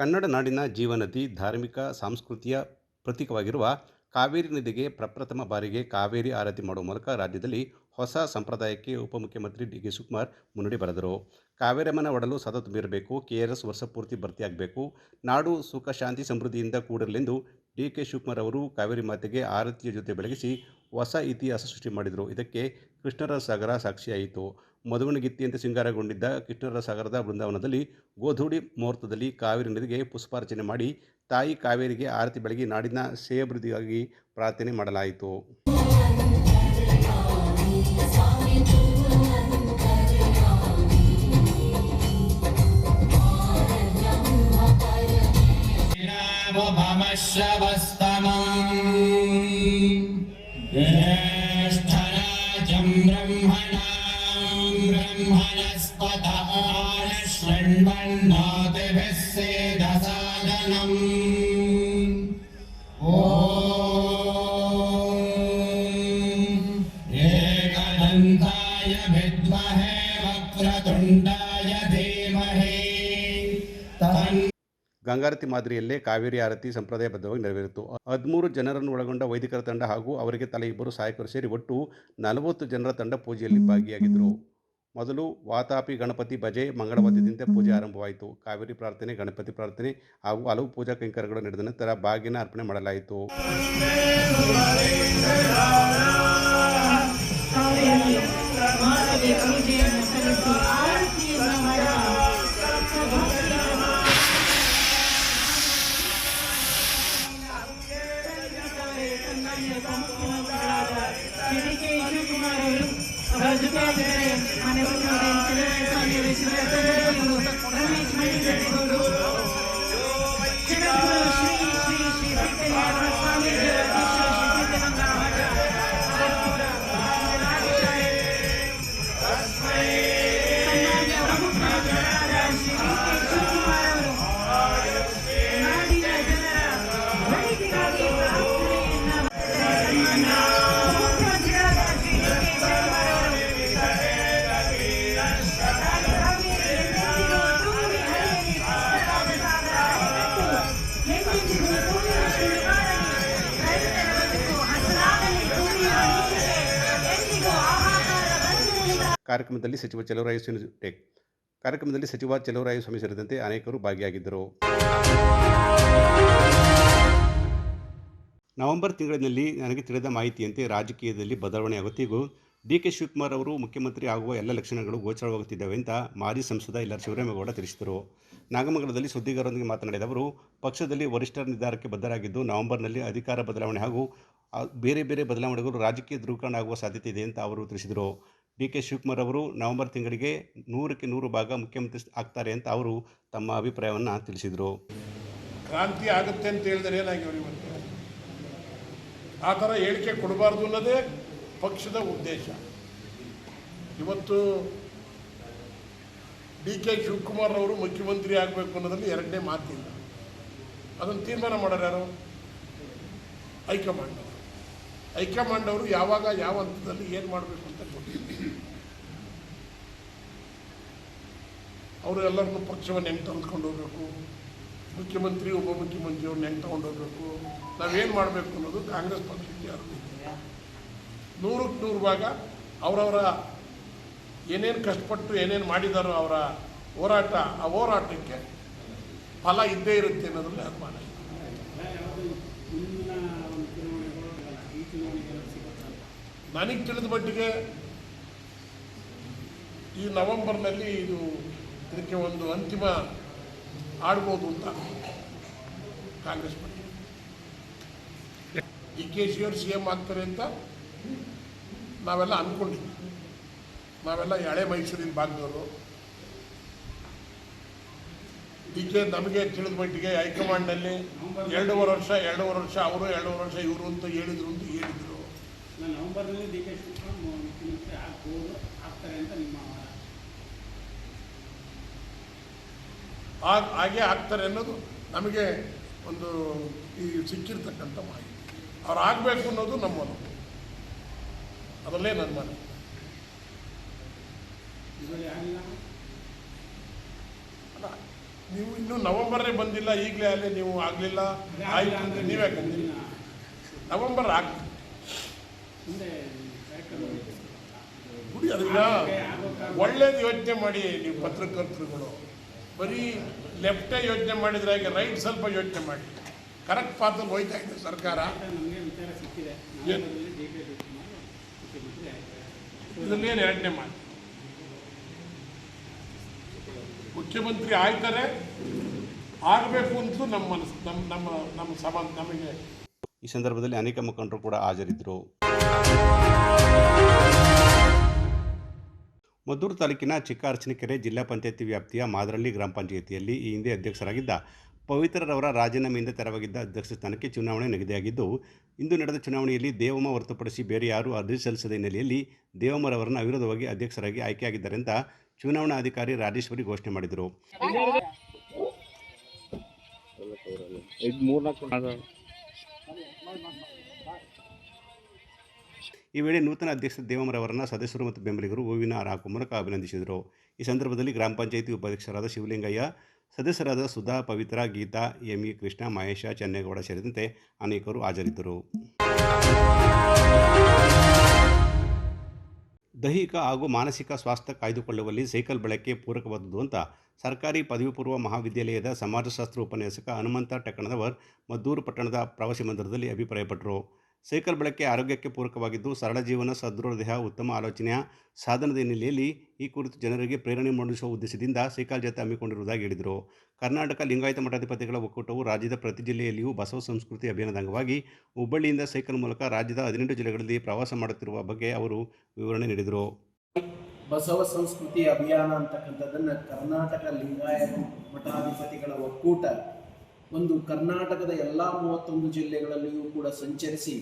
ಕನ್ನಡ ನಾಡಿನ ಜೀವನದಿ, ಧಾರ್ಮಿಕ, ಸಾಂಸ್ಕೃತಿಯ ಪ್ರತೀಕವಾಗಿರುವ ಕಾವೇರಿ ನದಿಗೆ ಪ್ರಪ್ರಥಮ ಬಾರಿಗೆ ಕಾವೇರಿ ಆರತಿ ಮಾಡುವ ಮೂಲಕ ರಾಜ್ಯದಲ್ಲಿ ಹೊಸ ಸಂಪ್ರದಾಯಕ್ಕೆ ಉಪಮುಖ್ಯಮಂತ್ರಿ ಡಿ ಕೆ ಶಿವಕುಮಾರ್ ಮುನ್ನುಡಿ ಬರೆದರು. ಕಾವೇರಮ್ಮನ ಒಡಲು ಸದಾ ತುಂಬಿರಬೇಕು ಕೆ ಆರ್ ಎಸ್ ವರ್ಷ ಪೂರ್ತಿ ಭರ್ತಿಯಾಗಬೇಕು, ನಾಡು ಸುಖ, ಶಾಂತಿ, ಸಮೃದ್ಧಿಯಿಂದ ಕೂಡಿರಲೆಂದು ಡಿ ಕೆ ಶಿವಕುಮಾರ್ ಅವರು ಕಾವೇರಿ ಮಾತೆಗೆ ಆರತಿಯ ಜೊತೆ ಬೆಳಗಿಸಿ ಹೊಸ ಇತಿಹಾಸ ಸೃಷ್ಟಿ ಮಾಡಿದರು. ಇದಕ್ಕೆ ಕೃಷ್ಣರ ಸಾಗರ ಸಾಕ್ಷಿಯಾಯಿತು. ಮದುವಣಗಿತ್ತಿಯಂತೆ ಸಿಂಗಾರಗೊಂಡಿದ್ದ ಕೃಷ್ಣರ ಸಾಗರದ ಬೃಂದಾವನದಲ್ಲಿ ಗೋಧೂಡಿ ಮುಹೂರ್ತದಲ್ಲಿ ಕಾವೇರಿ ನದಿಗೆ ಪುಷ್ಪಾರ್ಚನೆ ಮಾಡಿ ತಾಯಿ ಕಾವೇರಿಗೆ ಆರತಿ ಬೆಳಗಿ ನಾಡಿನ ಶ್ರೇಯಭಿವೃದ್ಧಿಗಾಗಿ ಪ್ರಾರ್ಥನೆ ಮಾಡಲಾಯಿತು. ಗಂಗಾರತಿ ಮಾದರಿಯಲ್ಲೇ ಕಾವೇರಿ ಆರತಿ ಸಂಪ್ರದಾಯಬದ್ಧವಾಗಿ ನೆರವೇರಿತು. ಹದಿಮೂರು ಜನರನ್ನು ಒಳಗೊಂಡ ವೈದಿಕರ ತಂಡ ಹಾಗೂ ಅವರಿಗೆ ತಲೆ ಇಬ್ಬರು ಸಹಾಯಕರು ಸೇರಿ ಒಟ್ಟು ನಲವತ್ತು ಜನರ ತಂಡ ಪೂಜೆಯಲ್ಲಿ ಭಾಗಿಯಾಗಿದ್ದರು ಮೊದಲು ವಾತಾಪಿ ಗಣಪತಿ ಭಜೆ, ಮಂಗಳವಾದ್ಯದಿಂದ ಪೂಜೆ ಆರಂಭವಾಯಿತು. ಕಾವೇರಿ ಪ್ರಾರ್ಥನೆ, ಗಣಪತಿ ಪ್ರಾರ್ಥನೆ ಹಾಗೂ ಹಲವು ಪೂಜಾ ಕೈಂಕರ್ಯಗಳು ನಡೆದ ನಂತರ ಬಾಗಿನ ಅರ್ಪಣೆ ಮಾಡಲಾಯಿತು. ಅವರ ಜೊತೆಯಾಗಿದ್ದಾರೆ ಮನೆ ಸ್ವಾಮಿ ಶಿವರಾಜರು ರಮೇಶ್ ಕಾರ್ಯಕ್ರಮದಲ್ಲಿ ಸಚಿವ ಚಲುವರಾಯ ಸ್ವಾಮಿ ಟೇಕ್ ಕಾರ್ಯಕ್ರಮದಲ್ಲಿ ಸಚಿವ ಚಲುವರಾಯ ಸ್ವಾಮಿ ಸೇರಿದಂತೆ ಅನೇಕರು ಭಾಗಿಯಾಗಿದ್ದರು. ನವೆಂಬರ್ ತಿಂಗಳಿನಲ್ಲಿ ನನಗೆ ತಿಳಿದ ಮಾಹಿತಿಯಂತೆ ರಾಜಕೀಯದಲ್ಲಿ ಬದಲಾವಣೆಯಾಗುತ್ತಿಗೂ ಡಿ ಕೆ ಶಿವಕುಮಾರ್ ಅವರು ಮುಖ್ಯಮಂತ್ರಿ ಆಗುವ ಎಲ್ಲ ಲಕ್ಷಣಗಳು ಗೋಚರವಾಗುತ್ತಿದ್ದಾವೆ ಅಂತ ಮಾಜಿ ಸಂಸದ ಇಲ್ಲರ ಶಿವರಾಮೇಗೌಡ ತಿಳಿಸಿದರು. ನಾಗಮಂಗಲದಲ್ಲಿ ಸುದ್ದಿಗಾರರೊಂದಿಗೆ ಮಾತನಾಡಿದ ಅವರು, ಪಕ್ಷದಲ್ಲಿ ವರಿಷ್ಠರ ನಿರ್ಧಾರಕ್ಕೆ ಬದ್ಧರಾಗಿದ್ದು ನವೆಂಬರ್ನಲ್ಲಿ ಅಧಿಕಾರ ಬದಲಾವಣೆ ಹಾಗೂ ಬೇರೆ ಬೇರೆ ಬದಲಾವಣೆಗಳು ರಾಜಕೀಯ ಧ್ರುವೀಕರಣ ಆಗುವ ಸಾಧ್ಯತೆ ಇದೆ ಅಂತ ಅವರು ತಿಳಿಸಿದರು. ಡಿ ಕೆ ಶಿವಕುಮಾರ್ ಅವರು ನವೆಂಬರ್ ತಿಂಗಳಿಗೆ ನೂರಕ್ಕೆ ನೂರು ಭಾಗ ಮುಖ್ಯಮಂತ್ರಿ ಆಗ್ತಾರೆ ಅಂತ ಅವರು ತಮ್ಮ ಅಭಿಪ್ರಾಯವನ್ನು ತಿಳಿಸಿದರು. ಕ್ರಾಂತಿ ಆಗುತ್ತೆ ಅಂತ ಹೇಳಿದರೆ ಏನಾಗಿವ್ರು ಇವತ್ತು ಆ ಥರ ಹೇಳಿಕೆ ಕೊಡಬಾರ್ದು ಅನ್ನೋದೇ ಪಕ್ಷದ ಉದ್ದೇಶ. ಇವತ್ತು ಡಿ ಕೆ ಶಿವಕುಮಾರ್ ಅವರು ಮುಖ್ಯಮಂತ್ರಿ ಆಗಬೇಕು ಅನ್ನೋದ್ರಲ್ಲಿ ಎರಡನೇ ಮಾತಿಲ್ಲ. ಅದನ್ನು ತೀರ್ಮಾನ ಮಾಡೋರು ಯಾರು? ಹೈಕಮಾಂಡ್ ಹೈಕಮಾಂಡ್ ಅವರು ಯಾವಾಗ ಯಾವ ಹಂತದಲ್ಲಿ ಏನು ಮಾಡಬೇಕು ಅಂತ ಗೊತ್ತಿಲ್ಲ. ಅವರು ಎಲ್ಲರನ್ನೂ ಪಕ್ಷವನ್ನು ಹೆಂಗೆ ತಂದ್ಕೊಂಡು ಹೋಗಬೇಕು ಮುಖ್ಯಮಂತ್ರಿ ಉಪಮುಖ್ಯಮಂತ್ರಿಯವ್ರನ್ನ ಹೆಂಗೆ ತೊಗೊಂಡೋಗ್ಬೇಕು ನಾವೇನು ಮಾಡಬೇಕು ಅನ್ನೋದು ಕಾಂಗ್ರೆಸ್ ಪಕ್ಷಕ್ಕೆ ಯಾರು. ನೂರಕ್ಕೆ ನೂರು ಭಾಗ ಅವರವರ ಏನೇನು ಕಷ್ಟಪಟ್ಟು ಏನೇನು ಮಾಡಿದಾರೋ ಅವರ ಹೋರಾಟ, ಆ ಹೋರಾಟಕ್ಕೆ ಫಲ ಇದ್ದೇ ಇರುತ್ತೆ ಅನ್ನೋದ್ರಲ್ಲಿ ಅನುಮಾನ. ನನಗೆ ತಿಳಿದ ಮಟ್ಟಿಗೆ ಈ ನವೆಂಬರ್ನಲ್ಲಿ ಇದು ಇದಕ್ಕೆ ಒಂದು ಅಂತಿಮ ಆಡ್ಬೋದು ಅಂತ ಕಾಂಗ್ರೆಸ್ ಪಕ್ಷ. ಡಿ ಕೆ ಶಿವರು ಸಿ ಎಂ ಆಗ್ತಾರೆ ಅಂತ ನಾವೆಲ್ಲ ಅಂದ್ಕೊಂಡಿದ್ವಿ ನಾವೆಲ್ಲ ಹಳೆ ಮೈಸೂರಿನ ಭಾಗದವರು. ಡಿ ಕೆ ನಮಗೆ ತಿಳಿದ ಮಟ್ಟಿಗೆ ಹೈಕಮಾಂಡ್ನಲ್ಲಿ ಎರಡೂವರೆ ವರ್ಷ ಎರಡೂವರೆ ವರ್ಷ ಅವರು, ಎರಡೂವರೆ ವರ್ಷ ಇವರು ಅಂತ ಹೇಳಿದ್ರು ಅಂತ ಹೇಳಿದರು. ನವೆಂಬರ್ನಲ್ಲಿ ಡಿ ಕೆ ಶಿವಕುಮಾರ್ ಮುಖ್ಯಮಂತ್ರಿ ಆಗ್ಬೋದು, ಆಗ್ತಾರೆ ಅಂತ ನಿಮ್ಮ ಆಗ ಹಾಗೆ ಆಗ್ತಾರೆ ಅನ್ನೋದು ನಮಗೆ ಒಂದು ಈ ಸಿಕ್ಕಿರ್ತಕ್ಕಂಥ ಮಾಹಿತಿ. ಅವ್ರು ಆಗಬೇಕು ಅನ್ನೋದು ನಮ್ಮ ಅದರಲ್ಲೇ ನನ್ನ ಮನೆ. ಅಲ್ಲ ನೀವು ಇನ್ನೂ ನವೆಂಬರೇ ಬಂದಿಲ್ಲ ಈಗಲೇ ಅಲ್ಲೇ ನೀವು ಆಗಲಿಲ್ಲ ಆಯ್ತು ಅಂದರೆ ನೀವೇ ಕಂದಿಲ್ಲ ನವೆಂಬರ್ ಆಗ್ತದೆ ಅದನ್ನ ಒಳ್ಳೇದು ಯೋಚನೆ ಮಾಡಿ ನೀವು ಪತ್ರಕರ್ತರುಗಳು. ಬರೀ ಲೆಫ್ಟೇ ಯೋಚನೆ ಮಾಡಿದ್ರೆ ಹಾಗೆ ರೈಟ್ ಸ್ವಲ್ಪ ಯೋಚನೆ ಮಾಡಿ. ಕರೆಕ್ಟ್ ಪಾತ್ರದಲ್ಲಿ ಹೋಯ್ತಾ ಇದೆ ಸರ್ಕಾರ. ಇದನ್ನೇನು ಎರಡನೇ ಮಾತು? ಮುಖ್ಯಮಂತ್ರಿ ಆಯ್ತಾರೆ ಆಗಬೇಕು ಅಂತೂ ನಮ್ಮ ಮನಸ್ಸು, ನಮ್ಮ ನಮ್ಮ ನಮ್ಮ ಸಮ ನಮಗೆ ಈ ಸಂದರ್ಭದಲ್ಲಿ ಅನೇಕ ಮುಖಂಡರು ಕೂಡ ಹಾಜರಿದ್ದರು. ಮದ್ದೂರು ತಾಲೂಕಿನ ಚಿಕ್ಕ ಜಿಲ್ಲಾ ಪಂಚಾಯತಿ ವ್ಯಾಪ್ತಿಯ ಮಾದರಳ್ಳಿ ಗ್ರಾಮ ಪಂಚಾಯಿತಿಯಲ್ಲಿ ಈ ಹಿಂದೆ ಅಧ್ಯಕ್ಷರಾಗಿದ್ದ ಪವಿತ್ರರವರ ರಾಜೀನಾಮೆಯಿಂದ ತೆರವಾಗಿದ್ದ ಅಧ್ಯಕ್ಷ ಸ್ಥಾನಕ್ಕೆ ಚುನಾವಣೆ ನಿಗದಿಯಾಗಿದ್ದು, ಇಂದು ನಡೆದ ಚುನಾವಣೆಯಲ್ಲಿ ದೇವಮ್ಮ ಹೊರತುಪಡಿಸಿ ಬೇರೆ ಯಾರೂ ಅರ್ಜಿ ಸಲ್ಲಿಸದ ಹಿನ್ನೆಲೆಯಲ್ಲಿ ದೇವಮ್ಮರವರನ್ನು ಅವಿರೋಧವಾಗಿ ಅಧ್ಯಕ್ಷರಾಗಿ ಆಯ್ಕೆಯಾಗಿದ್ದಾರೆ ಚುನಾವಣಾಧಿಕಾರಿ ರಾಜೇಶ್ವರಿ ಘೋಷಣೆ ಮಾಡಿದರು. ಈ ವೇಳೆ ನೂತನ ಅಧ್ಯಕ್ಷ ದೇವಮರವರನ್ನ ಸದಸ್ಯರು ಮತ್ತು ಬೆಂಬಲಿಗರು ಹೂವಿನ ಹಾರ ಹಾಕುವ ಮೂಲಕ ಅಭಿನಂದಿಸಿದರು. ಈ ಸಂದರ್ಭದಲ್ಲಿ ಗ್ರಾಮ ಪಂಚಾಯಿತಿ ಉಪಾಧ್ಯಕ್ಷರಾದ ಶಿವಲಿಂಗಯ್ಯ, ಸದಸ್ಯರಾದ ಸುಧಾ, ಪವಿತ್ರ, ಗೀತಾ, ಎಂ ಇ ಕೃಷ್ಣ, ಮಹೇಶ, ಚೆನ್ನೇಗೌಡ ಸೇರಿದಂತೆ ಅನೇಕರು ಹಾಜರಿದ್ದರು. ದೈಹಿಕ ಹಾಗೂ ಮಾನಸಿಕ ಸ್ವಾಸ್ಥ್ಯ ಕಾಯ್ದುಕೊಳ್ಳುವಲ್ಲಿ ಸೈಕಲ್ ಬಳಕೆ ಪೂರಕವಾದದ್ದು ಅಂತ ಸರ್ಕಾರಿ ಪದವಿ ಪೂರ್ವ ಮಹಾವಿದ್ಯಾಲಯದ ಸಮಾಜಶಾಸ್ತ್ರ ಉಪನ್ಯಾಸಕ ಹನುಮಂತ ಟೆಕ್ಕಣದವರ್ ಮದ್ದೂರು ಪಟ್ಟಣದ ಪ್ರವಾಸಿ ಮಂದಿರದಲ್ಲಿ ಅಭಿಪ್ರಾಯಪಟ್ಟರು. ಸೈಕಲ್ ಬಳಕೆ ಆರೋಗ್ಯಕ್ಕೆ ಪೂರಕವಾಗಿದ್ದು ಸರಳ ಜೀವನ, ಸದೃಢ ದೇಹ, ಉತ್ತಮ ಆಲೋಚನೆಯ ಸಾಧನದ ಹಿನ್ನೆಲೆಯಲ್ಲಿ ಈ ಕುರಿತು ಜನರಿಗೆ ಪ್ರೇರಣೆ ಮೂಡಿಸುವ ಉದ್ದೇಶದಿಂದ ಸೈಕಲ್ ಜಾಥಾ ಹಮ್ಮಿಕೊಂಡಿರುವುದಾಗಿ ಹೇಳಿದರು. ಕರ್ನಾಟಕ ಲಿಂಗಾಯತ ಮಠಾಧಿಪತಿಗಳ ಒಕ್ಕೂಟವು ರಾಜ್ಯದ ಪ್ರತಿ ಜಿಲ್ಲೆಯಲ್ಲಿಯೂ ಬಸವ ಸಂಸ್ಕೃತಿ ಅಭಿಯಾನದ ಅಂಗವಾಗಿ ಹುಬ್ಬಳ್ಳಿಯಿಂದ ಸೈಕಲ್ ಮೂಲಕ ರಾಜ್ಯದ ಹದಿನೆಂಟು ಜಿಲ್ಲೆಗಳಲ್ಲಿ ಪ್ರವಾಸ ಮಾಡುತ್ತಿರುವ ಬಗ್ಗೆ ಅವರು ವಿವರಣೆ ನೀಡಿದರು. ಬಸವ ಸಂಸ್ಕೃತಿ ಅಭಿಯಾನ ಅಂತಕ್ಕಂಥದ್ದನ್ನು ಕರ್ನಾಟಕ ಲಿಂಗಾಯತ ಮಠಾಧಿಪತಿಗಳ ಒಕ್ಕೂಟ ಒಂದು ಕರ್ನಾಟಕದ ಎಲ್ಲ ಮೂವತ್ತೊಂದು ಜಿಲ್ಲೆಗಳಲ್ಲಿಯೂ ಕೂಡ ಸಂಚರಿಸಿ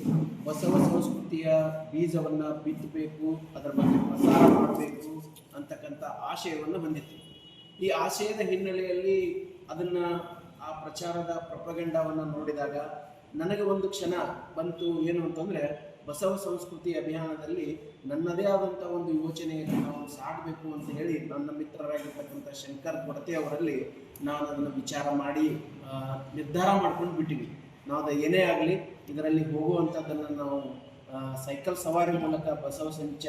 ಹೊಸ ಸಂಸ್ಕೃತಿಯ ಬೀಜವನ್ನು ಬಿತ್ತಬೇಕು, ಅದರ ಬಗ್ಗೆ ಪ್ರಸಾರ ಮಾಡಬೇಕು ಅಂತಕ್ಕಂಥ ಆಶಯವನ್ನು ಹೊಂದಿತ್ತು ಈ ಆಶಯದ ಹಿನ್ನೆಲೆಯಲ್ಲಿ ಅದನ್ನು ಆ ಪ್ರಚಾರದ ಪ್ರಪಗಂಡವನ್ನು ನೋಡಿದಾಗ ನನಗೆ ಒಂದು ಕ್ಷಣ ಬಂತು ಏನು ಅಂತಂದರೆ ಬಸವ ಸಂಸ್ಕೃತಿ ಅಭಿಯಾನದಲ್ಲಿ ನನ್ನದೇ ಆದಂಥ ಒಂದು ಯೋಚನೆಯನ್ನು ನಾವು ಸಾಗಬೇಕು ಅಂತ ಹೇಳಿ ನನ್ನ ಮಿತ್ರರಾಗಿರ್ತಕ್ಕಂಥ ಶಂಕರ್ ಕೊರತೆ ಅವರಲ್ಲಿ ನಾನು ಅದನ್ನು ವಿಚಾರ ಮಾಡಿ ನಿರ್ಧಾರ ಮಾಡ್ಕೊಂಡು ಬಿಟ್ಟಿವಿ ನಾವು ಏನೇ ಆಗಲಿ ಇದರಲ್ಲಿ ಹೋಗುವಂಥದ್ದನ್ನು ನಾವು ಸೈಕಲ್ ಸವಾರಿ ಮೂಲಕ ಬಸವ ಸಂಚ,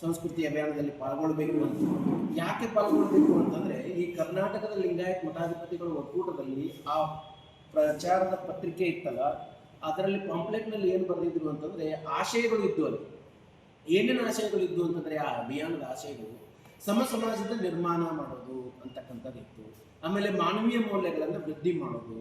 ಸಂಸ್ಕೃತಿ ಅಭಿಯಾನದಲ್ಲಿ ಪಾಲ್ಗೊಳ್ಬೇಕು ಅಂತ. ಯಾಕೆ ಪಾಲ್ಗೊಳ್ಬೇಕು ಅಂತಂದರೆ ಈ ಕರ್ನಾಟಕದ ಲಿಂಗಾಯತ್ ಮಠಾಧಿಪತಿಗಳ ಒಕ್ಕೂಟದಲ್ಲಿ ಆ ಪ್ರಚಾರದ ಪತ್ರಿಕೆ ಇತ್ತಲ್ಲ ಅದರಲ್ಲಿ ಪಾಂಪ್ಲೆಟ್ನಲ್ಲಿ ಏನು ಬರೆದಿದ್ರು ಅಂತಂದರೆ ಆಶಯಗಳು ಇದ್ದು ಅಲ್ಲಿ. ಏನೇನು ಆಶಯಗಳು ಇದ್ದು ಅಂತಂದರೆ ಆ ಅಭಿಯಾನದ ಆಶಯಗಳು ಸಮ ಸಮಾಜದ ನಿರ್ಮಾಣ ಮಾಡೋದು ಅಂತಕ್ಕಂಥದ್ದಿತ್ತು ಆಮೇಲೆ ಮಾನವೀಯ ಮೌಲ್ಯಗಳನ್ನು ವೃದ್ಧಿ ಮಾಡೋದು,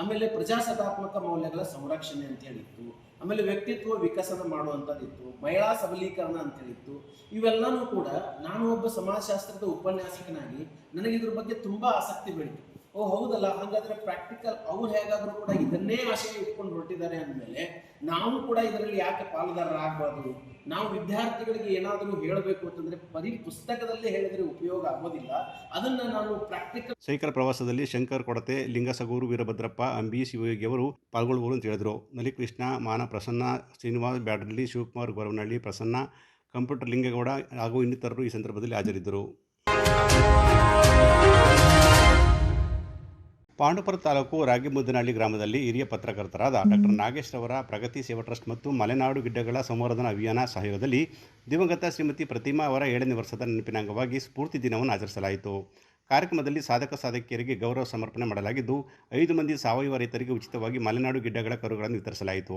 ಆಮೇಲೆ ಪ್ರಜಾಸತ್ತಾತ್ಮಕ ಮೌಲ್ಯಗಳ ಸಂರಕ್ಷಣೆ ಅಂತ ಹೇಳಿತ್ತು ಆಮೇಲೆ ವ್ಯಕ್ತಿತ್ವ ವಿಕಸನ ಮಾಡುವಂಥದ್ದಿತ್ತು ಮಹಿಳಾ ಸಬಲೀಕರಣ ಅಂತ ಹೇಳಿತ್ತು ಇವೆಲ್ಲನೂ ಕೂಡ ನಾನು ಒಬ್ಬ ಸಮಾಜಶಾಸ್ತ್ರದ ಉಪನ್ಯಾಸಕನಾಗಿ ನನಗೆ ಇದ್ರ ಬಗ್ಗೆ ತುಂಬ ಆಸಕ್ತಿ ಬೆಳೀತು ಓ, ಹೌದಲ್ಲ, ಹಾಗಾದ್ರೆ ಪ್ರಾಕ್ಟಿಕಲ್ ಅವ್ರು ಹೇಗಾದ್ರೂ ಕೂಡ ಇದನ್ನೇ ಆಶಯ ಇಟ್ಕೊಂಡು ಹೊರಟಿದ್ದಾರೆ ಅಂದಮೇಲೆ ನಾವು ಕೂಡ ಇದರಲ್ಲಿ ಯಾಕೆ ಪಾಲುದಾರರಾಗಬಾರ್ದು? ನಾವು ವಿದ್ಯಾರ್ಥಿಗಳಿಗೆ ಏನಾದರೂ ಹೇಳಬೇಕು ಅಂತಂದ್ರೆ ಬರೀ ಪುಸ್ತಕದಲ್ಲಿ ಹೇಳಿದ್ರೆ ಉಪಯೋಗ ಆಗೋದಿಲ್ಲ. ಅದನ್ನ ನಾನು ಪ್ರಾಕ್ಟಿಕಲ್ ಸೈಕಲ್ ಪ್ರವಾಸದಲ್ಲಿ ಶಂಕರ್ ಕೊಡತೆ ಲಿಂಗಸಗೂರು ವೀರಭದ್ರಪ್ಪ, ಅಂಬಿ ಶಿವಯೋಗಿ ಅವರು ಪಾಲ್ಗೊಳ್ಳುವರು ಅಂತ ಹೇಳಿದ್ರು. ನಲಿಕೃಷ್ಣ ಮಾನ ಪ್ರಸನ್ನ, ಶ್ರೀನಿವಾಸ್ ಬ್ಯಾಡ್ರಲ್ಲಿ ಶಿವಕುಮಾರ್ ಗೊರವನಹಳ್ಳಿ, ಪ್ರಸನ್ನ, ಕಂಪ್ಯೂಟರ್ ಲಿಂಗೇಗೌಡ ಹಾಗೂ ಇನ್ನಿತರರು ಈ ಸಂದರ್ಭದಲ್ಲಿ ಹಾಜರಿದ್ದರು. ಪಾಂಡುಪುರ ತಾಲೂಕು ರಾಗಿಮುದ್ದನಹಳ್ಳಿ ಗ್ರಾಮದಲ್ಲಿ ಹಿರಿಯ ಪತ್ರಕರ್ತರಾದ ಡಾಕ್ಟರ್ ನಾಗೇಶ್ ರವರ ಪ್ರಗತಿ ಸೇವಾ ಟ್ರಸ್ಟ್ ಮತ್ತು ಮಲೆನಾಡು ಗಿಡ್ಡಗಳ ಸಂವರ್ಧನಾ ಅಭಿಯಾನ ಸಹಯೋಗದಲ್ಲಿ ದಿವಂಗತ ಶ್ರೀಮತಿ ಪ್ರತಿಮಾ ಅವರ ಏಳನೇ ವರ್ಷದ ನೆನಪಿನ ಅಂಗವಾಗಿ ಸ್ಫೂರ್ತಿ ದಿನವನ್ನು ಆಚರಿಸಲಾಯಿತು. ಕಾರ್ಯಕ್ರಮದಲ್ಲಿ ಸಾಧಕ ಸಾಧಕಿಯರಿಗೆ ಗೌರವ ಸಮರ್ಪಣೆ ಮಾಡಲಾಗಿದ್ದು, ಐದು ಮಂದಿ ಸಾವಯವ ರೈತರಿಗೆ ಉಚಿತವಾಗಿ ಮಲೆನಾಡು ಗಿಡ್ಡಗಳ ಕರುಗಳನ್ನು ವಿತರಿಸಲಾಯಿತು.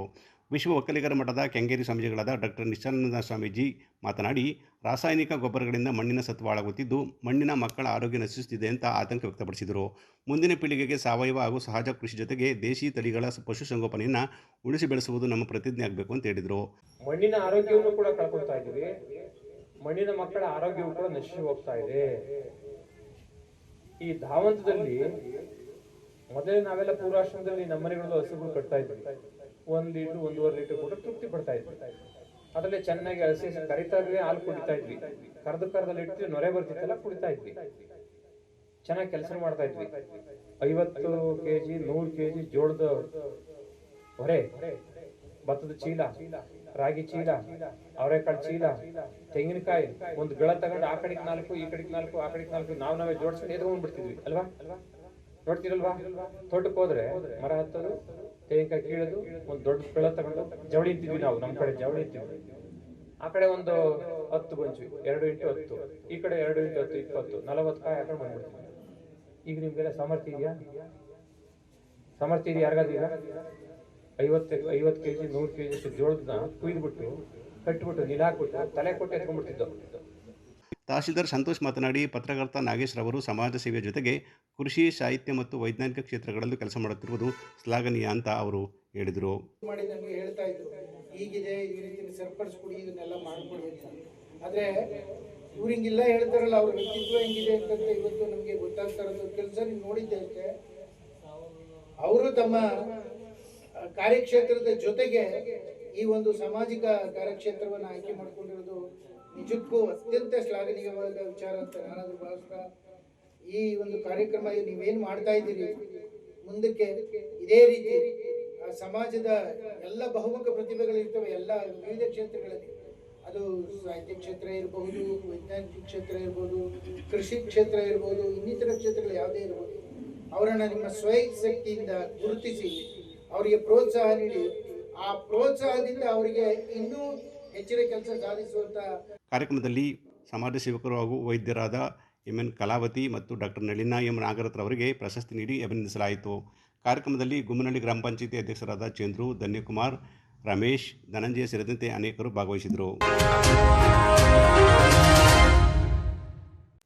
ವಿಶ್ವ ಒಕ್ಕಲಿಗರ ಮಠದ ಕೆಂಗೇರಿ ಸ್ವಾಮೀಜಿಗಳಾದ ಡಾಕ್ಟರ್ ನಿಶ್ಚಲಾನಂದ ಸ್ವಾಮೀಜಿ ಮಾತನಾಡಿ, ರಾಸಾಯನಿಕ ಗೊಬ್ಬರಗಳಿಂದ ಮಣ್ಣಿನ ಸತ್ವ ಹಾಳಾಗುತ್ತಿದ್ದು, ಮಣ್ಣಿನ ಮಕ್ಕಳ ಆರೋಗ್ಯ ನಶಿಸುತ್ತಿದೆ ಅಂತ ಆತಂಕ ವ್ಯಕ್ತಪಡಿಸಿದರು. ಮುಂದಿನ ಪೀಳಿಗೆಗೆ ಸಾವಯವ ಹಾಗೂ ಸಹಜ ಕೃಷಿ ಜೊತೆಗೆ ದೇಶಿ ತಳಿಗಳ ಪಶುಸಂಗೋಪನೆಯನ್ನು ಉಳಿಸಿ ಬೆಳೆಸುವುದು ನಮ್ಮ ಪ್ರತಿಜ್ಞೆ ಆಗಬೇಕು ಅಂತ ಹೇಳಿದರು. ಮಣ್ಣಿನ ಆರೋಗ್ಯವನ್ನು ಕೂಡ ಕಳ್ಕೊಳ್ತಾ ಇದ್ದೀವಿ. ಮಣ್ಣಿನ ಮಕ್ಕಳ ಆರೋಗ್ಯವೂ ಕೂಡ ನಶಿಸಿ ಹೋಗ್ತಾ ಇದೆ. ಈ ಧಾವಂತದಲ್ಲಿ ಮೊದಲೇ ನಾವೆಲ್ಲ ಪೂರ್ವಾಶ್ರಮದಲ್ಲಿ ನಮ್ಮ ಮನೆಗಳಲ್ಲೂ ಹಸುಗಳು ಕಟ್ತಾ ಇದ್ವಿ. ಒಂದ್ ಲೀಟರ್, ಒಂದೂವರೆ ಲೀಟರ್ ಕೂಡ ತೃಪ್ತಿ ಪಡ್ತಾ ಇದ್ವಿ. ಅದರಲ್ಲಿ ಚೆನ್ನಾಗಿ ಹಸಿ ಕರಿತಾ ಇದ್ವಿ, ಹಾಲು ಕುಡಿತಾ ಇದ್ವಿ. ಕರ್ದ ಕರ್ದಲ್ಲಿ ಇಟ್ಟು ನೊರೆ ಬರ್ತಿತ್ತಲ್ಲ, ಕುಡಿತಾ ಇದ್ವಿ. ಚೆನ್ನಾಗಿ ಕೆಲಸ ಮಾಡ್ತಾ ಇದ್ವಿ. ಐವತ್ತು ಕೆಜಿ, ನೂರು ಕೆಜಿ ಜೋಳದ ಹೊರೆ, ಭತ್ತದ ಚೀಲ. ರಾಗಿ ಚೀಲ, ಅವರೆಕಾಳು ಚೀಲ, ತೆಂಗಿನಕಾಯಿ, ಒಂದು ಗಳ ತಗೊಂಡು ಆ ಕಡೆಗೆ ನಾಲ್ಕು, ಈ ಕಡೆಗೆ ನಾಲ್ಕು, ಆ ಕಡೆಗೆ ನಾಲ್ಕು, ನಾವು ನಾವೇ ಜೋಡಿಸ್ಕೊಂಡು ಎದ್ಕೊಂಡ್ ಬಿಡ್ತಿದ್ವಿ ಅಲ್ವಾ? ನೋಡ್ತೀರಲ್ವಾ? ತೋಟಕ್ಕೆ ಹೋದ್ರೆ ಮರ ಹತ್ತೋದು, ತೆಂಗಿನಕಾಯಿ ಕೀಳೋದು, ಒಂದು ದೊಡ್ಡ ಬೆಳೆ ತಗೊಂಡು ಜವಳಿ ಇಟ್ಟಿದ್ವಿ ನಾವು ನಮ್ಮ ಕಡೆ ಜವಳಿ ಇಟ್ಟಿದ್ವಿ. ಆ ಕಡೆ ಒಂದು ಹತ್ತು ಗೊಂಚು ಎರಡು ಇಂಟು ಹತ್ತು, ಈ ಕಡೆ ಎರಡು ಇಂಟು ಹತ್ತು, ಇಪ್ಪತ್ತು, ನಲವತ್ತು ಕಾಯಿ ಹಾಕೊಂಡು ಬಂದ್ಬಿಡ್ತೀವಿ ಈಗ ನಿಮ್ಗೆಲ್ಲ ಸಾಮರ್ಥ್ಯ ಇದೆಯಾ? ಸಾಮರ್ಥ್ಯ ಇದೆಯಾ ಯಾರಿಗಾದ್ರೂ ಐವತ್ತು ಐವತ್ತು ಕೆ ಜಿ ನೂರು ಕೆ ಜಿ ಜೋಳದನ್ನ ಕುಯ್ದುಬಿಟ್ಟು ಕಟ್ಬಿಟ್ಟು ನೀನಾಕ್ಬಿಟ್ಟು ಹಾಕ್ಬಿಟ್ಟು ತಲೆ ಕೊಟ್ಟು ಎತ್ಕೊಂಡ್ಬಿಟ್ಟಿದ್ದು ತಹಶೀಲ್ದಾರ್ ಸಂತೋಷ್ ಮಾತನಾಡಿ ಪತ್ರಕರ್ತ ನಾಗೇಶ್ ರವರು ಸಮಾಜ ಸೇವೆಯ ಜೊತೆಗೆ ಕೃಷಿ ಸಾಹಿತ್ಯ ಮತ್ತು ವೈಜ್ಞಾನಿಕ ಕ್ಷೇತ್ರಗಳಲ್ಲೂ ಕೆಲಸ ಮಾಡುತ್ತಿರುವುದು ಶ್ಲಾಘನೀಯ ಅಂತ ಅವರು ಹೇಳಿದರು. ಮಾಡಿ ನಮಗೆ ಹೇಳ್ತಾ ಇದ್ರು. ಈಗಿದೆ ಈ ರೀತಿ ಸರಿಪಡಿಸ್ಕೊಡಿ ಇದನ್ನೆಲ್ಲ ಮಾಡ್ಕೊಡಿ ಅಂತ. ಆದರೆ ಇವ್ರು ಹಿಂಗಿಲ್ಲ ಹೇಳ್ತಾರಲ್ಲ ಅವ್ರ ವ್ಯಕ್ತಿತ್ವ ಹೆಂಗಿದೆ ಅಂತಂದ್ರೆ ಇವತ್ತು ನಮಗೆ ಗೊತ್ತಾಗ್ತಾ ಇರೋದು. ಕೆಲಸ ನೀವು ನೋಡಿದ್ದಕ್ಕೆ ಅವರು ತಮ್ಮ ಕಾರ್ಯಕ್ಷೇತ್ರದ ಜೊತೆಗೆ ಈ ಒಂದು ಸಾಮಾಜಿಕ ಕಾರ್ಯಕ್ಷೇತ್ರವನ್ನು ಆಯ್ಕೆ ಮಾಡ್ಕೊಂಡಿರೋದು ನಿಜಕ್ಕೂ ಅತ್ಯಂತ ಶ್ಲಾಘನೀಯವಾದ ವಿಚಾರ ಅಂತ ನಾನಾದ್ರೂ ಭಾವಿಸ್ತಾ ಈ ಒಂದು ಕಾರ್ಯಕ್ರಮ ನೀವೇನು ಮಾಡ್ತಾ ಇದ್ದೀರಿ? ಮುಂದಕ್ಕೆ ಇದೇ ರೀತಿ ಸಮಾಜದ ಎಲ್ಲ ಬಹುಮುಖ ಪ್ರತಿಭೆಗಳಿರ್ತವೆ, ಎಲ್ಲ ವಿವಿಧ ಕ್ಷೇತ್ರಗಳಲ್ಲಿ. ಅದು ಸಾಹಿತ್ಯ ಕ್ಷೇತ್ರ ಇರಬಹುದು, ವೈಜ್ಞಾನಿಕ ಕ್ಷೇತ್ರ ಇರ್ಬೋದು, ಕೃಷಿ ಕ್ಷೇತ್ರ ಇರ್ಬೋದು, ಇನ್ನಿತರ ಕ್ಷೇತ್ರಗಳು ಯಾವುದೇ ಇರ್ಬೋದು. ಅವರನ್ನ ನಿಮ್ಮ ಸ್ವಯಂ ಶಕ್ತಿಯಿಂದ ಗುರುತಿಸಿ ಅವರಿಗೆ ಪ್ರೋತ್ಸಾಹ ನೀಡಿ. ಆ ಪ್ರೋತ್ಸಾಹದಿಂದ ಅವರಿಗೆ ಇನ್ನೂ ಹೆಚ್ಚಿನ ಕೆಲಸ ಸಾಧಿಸುವಂತ ಕಾರ್ಯಕ್ರಮದಲ್ಲಿ ಸಮಾಜ ಸೇವಕರು ಹಾಗೂ ವೈದ್ಯರಾದ ಎಂ ಎನ್ ಕಲಾವತಿ ಮತ್ತು ಡಾಕ್ಟರ್ ನಳಿನಾ ಎಂ. ನಾಗರತ್ರವರಿಗೆ ಪ್ರಶಸ್ತಿ ನೀಡಿ ಅಭಿನಂದಿಸಲಾಯಿತು. ಕಾರ್ಯಕ್ರಮದಲ್ಲಿ ಗುಮ್ಮನಹಳ್ಳಿ ಗ್ರಾಮ ಪಂಚಾಯತಿ ಅಧ್ಯಕ್ಷರಾದ ಚಂದ್ರು, ಧನ್ಯಕುಮಾರ್, ರಮೇಶ್, ಧನಂಜಯ ಸೇರಿದಂತೆ ಅನೇಕರು ಭಾಗವಹಿಸಿದರು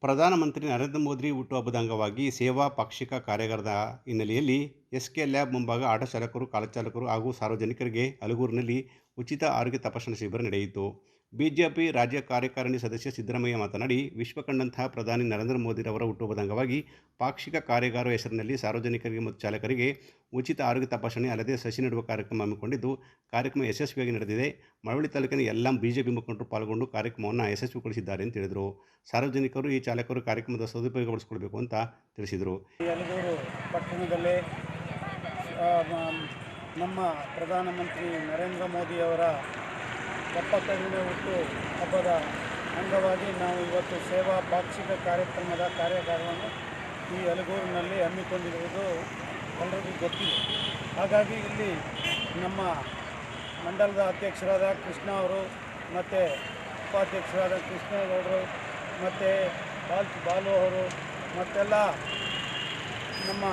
ಪ್ರಧಾನಮಂತ್ರಿ ನರೇಂದ್ರ ಮೋದಿ ಹುಟ್ಟುಹಬ್ಬದ ಅಂಗವಾಗಿ ಸೇವಾ ಪಾಕ್ಷಿಕ ಕಾರ್ಯಾಗಾರದ ಹಿನ್ನೆಲೆಯಲ್ಲಿ ಎಸ್ಕೆ ಲ್ಯಾಬ್ ಮುಂಭಾಗ ಆಟೋ ಚಾಲಕರು ಕಾಲು ಚಾಲಕರು ಹಾಗೂ ಸಾರ್ವಜನಿಕರಿಗೆ ಅಲಗೂರಿನಲ್ಲಿ ಉಚಿತ ಆರೋಗ್ಯ ತಪಾಸಣಾ ಶಿಬಿರ ನಡೆಯಿತು. ಬಿಜೆಪಿ ರಾಜ್ಯ ಕಾರ್ಯಕಾರಿಣಿ ಸದಸ್ಯ ಸಿದ್ದರಾಮಯ್ಯ ಮಾತನಾಡಿ ವಿಶ್ವ ಕಂಡಂತಹ ಪ್ರಧಾನಿ ನರೇಂದ್ರ ಮೋದಿರವರ ಹುಟ್ಟುಹಬ್ಬದ ಅಂಗವಾಗಿ ಪಾಕ್ಷಿಕ ಕಾರ್ಯಾಗಾರ ಹೆಸರಿನಲ್ಲಿ ಸಾರ್ವಜನಿಕರಿಗೆ ಮತ್ತು ಚಾಲಕರಿಗೆ ಉಚಿತ ಆರೋಗ್ಯ ತಪಾಸಣೆ ಅಲ್ಲದೆ ಸಸಿ ನೆಡುವ ಕಾರ್ಯಕ್ರಮ ಹಮ್ಮಿಕೊಂಡಿದ್ದು, ಕಾರ್ಯಕ್ರಮ ಯಶಸ್ವಿಯಾಗಿ ನಡೆದಿದೆ. ಮಳವಳ್ಳಿ ತಾಲೂಕಿನ ಎಲ್ಲ ಬಿಜೆಪಿ ಮುಖಂಡರು ಪಾಲ್ಗೊಂಡು ಕಾರ್ಯಕ್ರಮವನ್ನು ಯಶಸ್ವಿಗೊಳಿಸಿದ್ದಾರೆ ಅಂತ ಹೇಳಿದರು. ಸಾರ್ವಜನಿಕರು ಈ ಚಾಲಕರು ಕಾರ್ಯಕ್ರಮದ ಸದುಪಯೋಗಪಡಿಸಿಕೊಳ್ಬೇಕು ಅಂತ ತಿಳಿಸಿದರು ಯಲಗೂರು ಪಟ್ಟಣದಲ್ಲಿ ಆ, ಮ- ನಮ್ಮ ಪ್ರಧಾನಮಂತ್ರಿ ನರೇಂದ್ರ ಮೋದಿಯವರ ಎಪ್ಪತ್ತೈದನೇ ಹುಟ್ಟು ಹಬ್ಬದ ಅಂಗವಾಗಿ ನಾವು ಇವತ್ತು ಸೇವಾ ಪಾಕ್ಷಿಕ ಕಾರ್ಯಕ್ರಮದ ಕಾರ್ಯಾಗಾರವನ್ನು ಈ ಯಲಗೂರಿನಲ್ಲಿ ಹಮ್ಮಿಕೊಂಡಿರುವುದು ಎಲ್ಲರಿಗೂ ಗೊತ್ತಿದೆ. ಹಾಗಾಗಿ ಇಲ್ಲಿ ನಮ್ಮ ಮಂಡಲದ ಅಧ್ಯಕ್ಷರಾದ ಕೃಷ್ಣ ಅವರು ಮತ್ತು ಉಪಾಧ್ಯಕ್ಷರಾದ ಕೃಷ್ಣೇಗೌಡರು ಮತ್ತು ಬಾಲ್, ಬಾಲು ಅವರು ಮತ್ತೆಲ್ಲ ನಮ್ಮ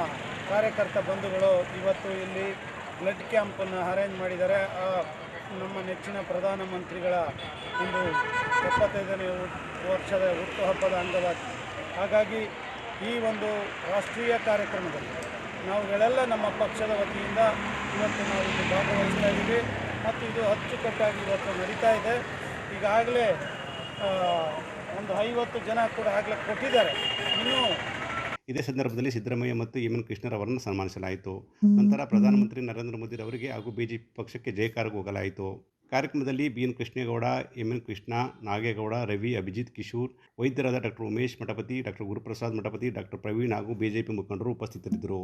ಕಾರ್ಯಕರ್ತ ಬಂಧುಗಳು ಇವತ್ತು ಇಲ್ಲಿ ಬ್ಲಡ್ ಕ್ಯಾಂಪನ್ನು ಅರೇಂಜ್ ಮಾಡಿದ್ದಾರೆ. ನಮ್ಮ ನೆಚ್ಚಿನ ಪ್ರಧಾನಮಂತ್ರಿಗಳ ಒಂದು ಎಪ್ಪತ್ತೈದನೇ ವರ್ಷದ ಹುಟ್ಟುಹಬ್ಬದ ಅಂಗವಾಗಿ. ಹಾಗಾಗಿ ಈ ಒಂದು ರಾಷ್ಟ್ರೀಯ ಕಾರ್ಯಕ್ರಮದಲ್ಲಿ ನಾವುಗಳೆಲ್ಲ ನಮ್ಮ ಪಕ್ಷದ ವತಿಯಿಂದ ಇವತ್ತು ನಾವು ಇಲ್ಲಿ ಭಾಗವಹಿಸ್ತಾ ಇದ್ದೀವಿ. ಮತ್ತು ಇದು ಅಚ್ಚುಕಟ್ಟಾಗಿ ಇವತ್ತು ನಡೀತಾ ಇದೆ. ಈಗಾಗಲೇ ಒಂದು ಐವತ್ತು ಜನ ಕೂಡ ಆಗಲೇ ಕೊಟ್ಟಿದ್ದಾರೆ. ಇನ್ನೂ ಇದೇ ಸಂದರ್ಭದಲ್ಲಿ ಸಿದ್ದರಾಮಯ್ಯ ಮತ್ತು ಎಂ ಎನ್ ಕೃಷ್ಣರವರನ್ನು ಸನ್ಮಾನಿಸಲಾಯಿತು. ನಂತರ ಪ್ರಧಾನಮಂತ್ರಿ ನರೇಂದ್ರ ಮೋದಿ ಅವರಿಗೆ ಹಾಗೂ ಬಿಜೆಪಿ ಪಕ್ಷಕ್ಕೆ ಜಯಕಾರ ಹೋಗಲಾಯಿತು. ಕಾರ್ಯಕ್ರಮದಲ್ಲಿ B N Krishnegowda M N Krishna Nagegowda Ravi Abhijit Kishore ವೈದ್ಯರಾದ doctor Umesh Mathapati doctor Guruprasad Mathapati doctor Praveen ಹಾಗೂ ಬಿಜೆಪಿ ಮುಖಂಡರು ಉಪಸ್ಥಿತರಿದ್ದರು.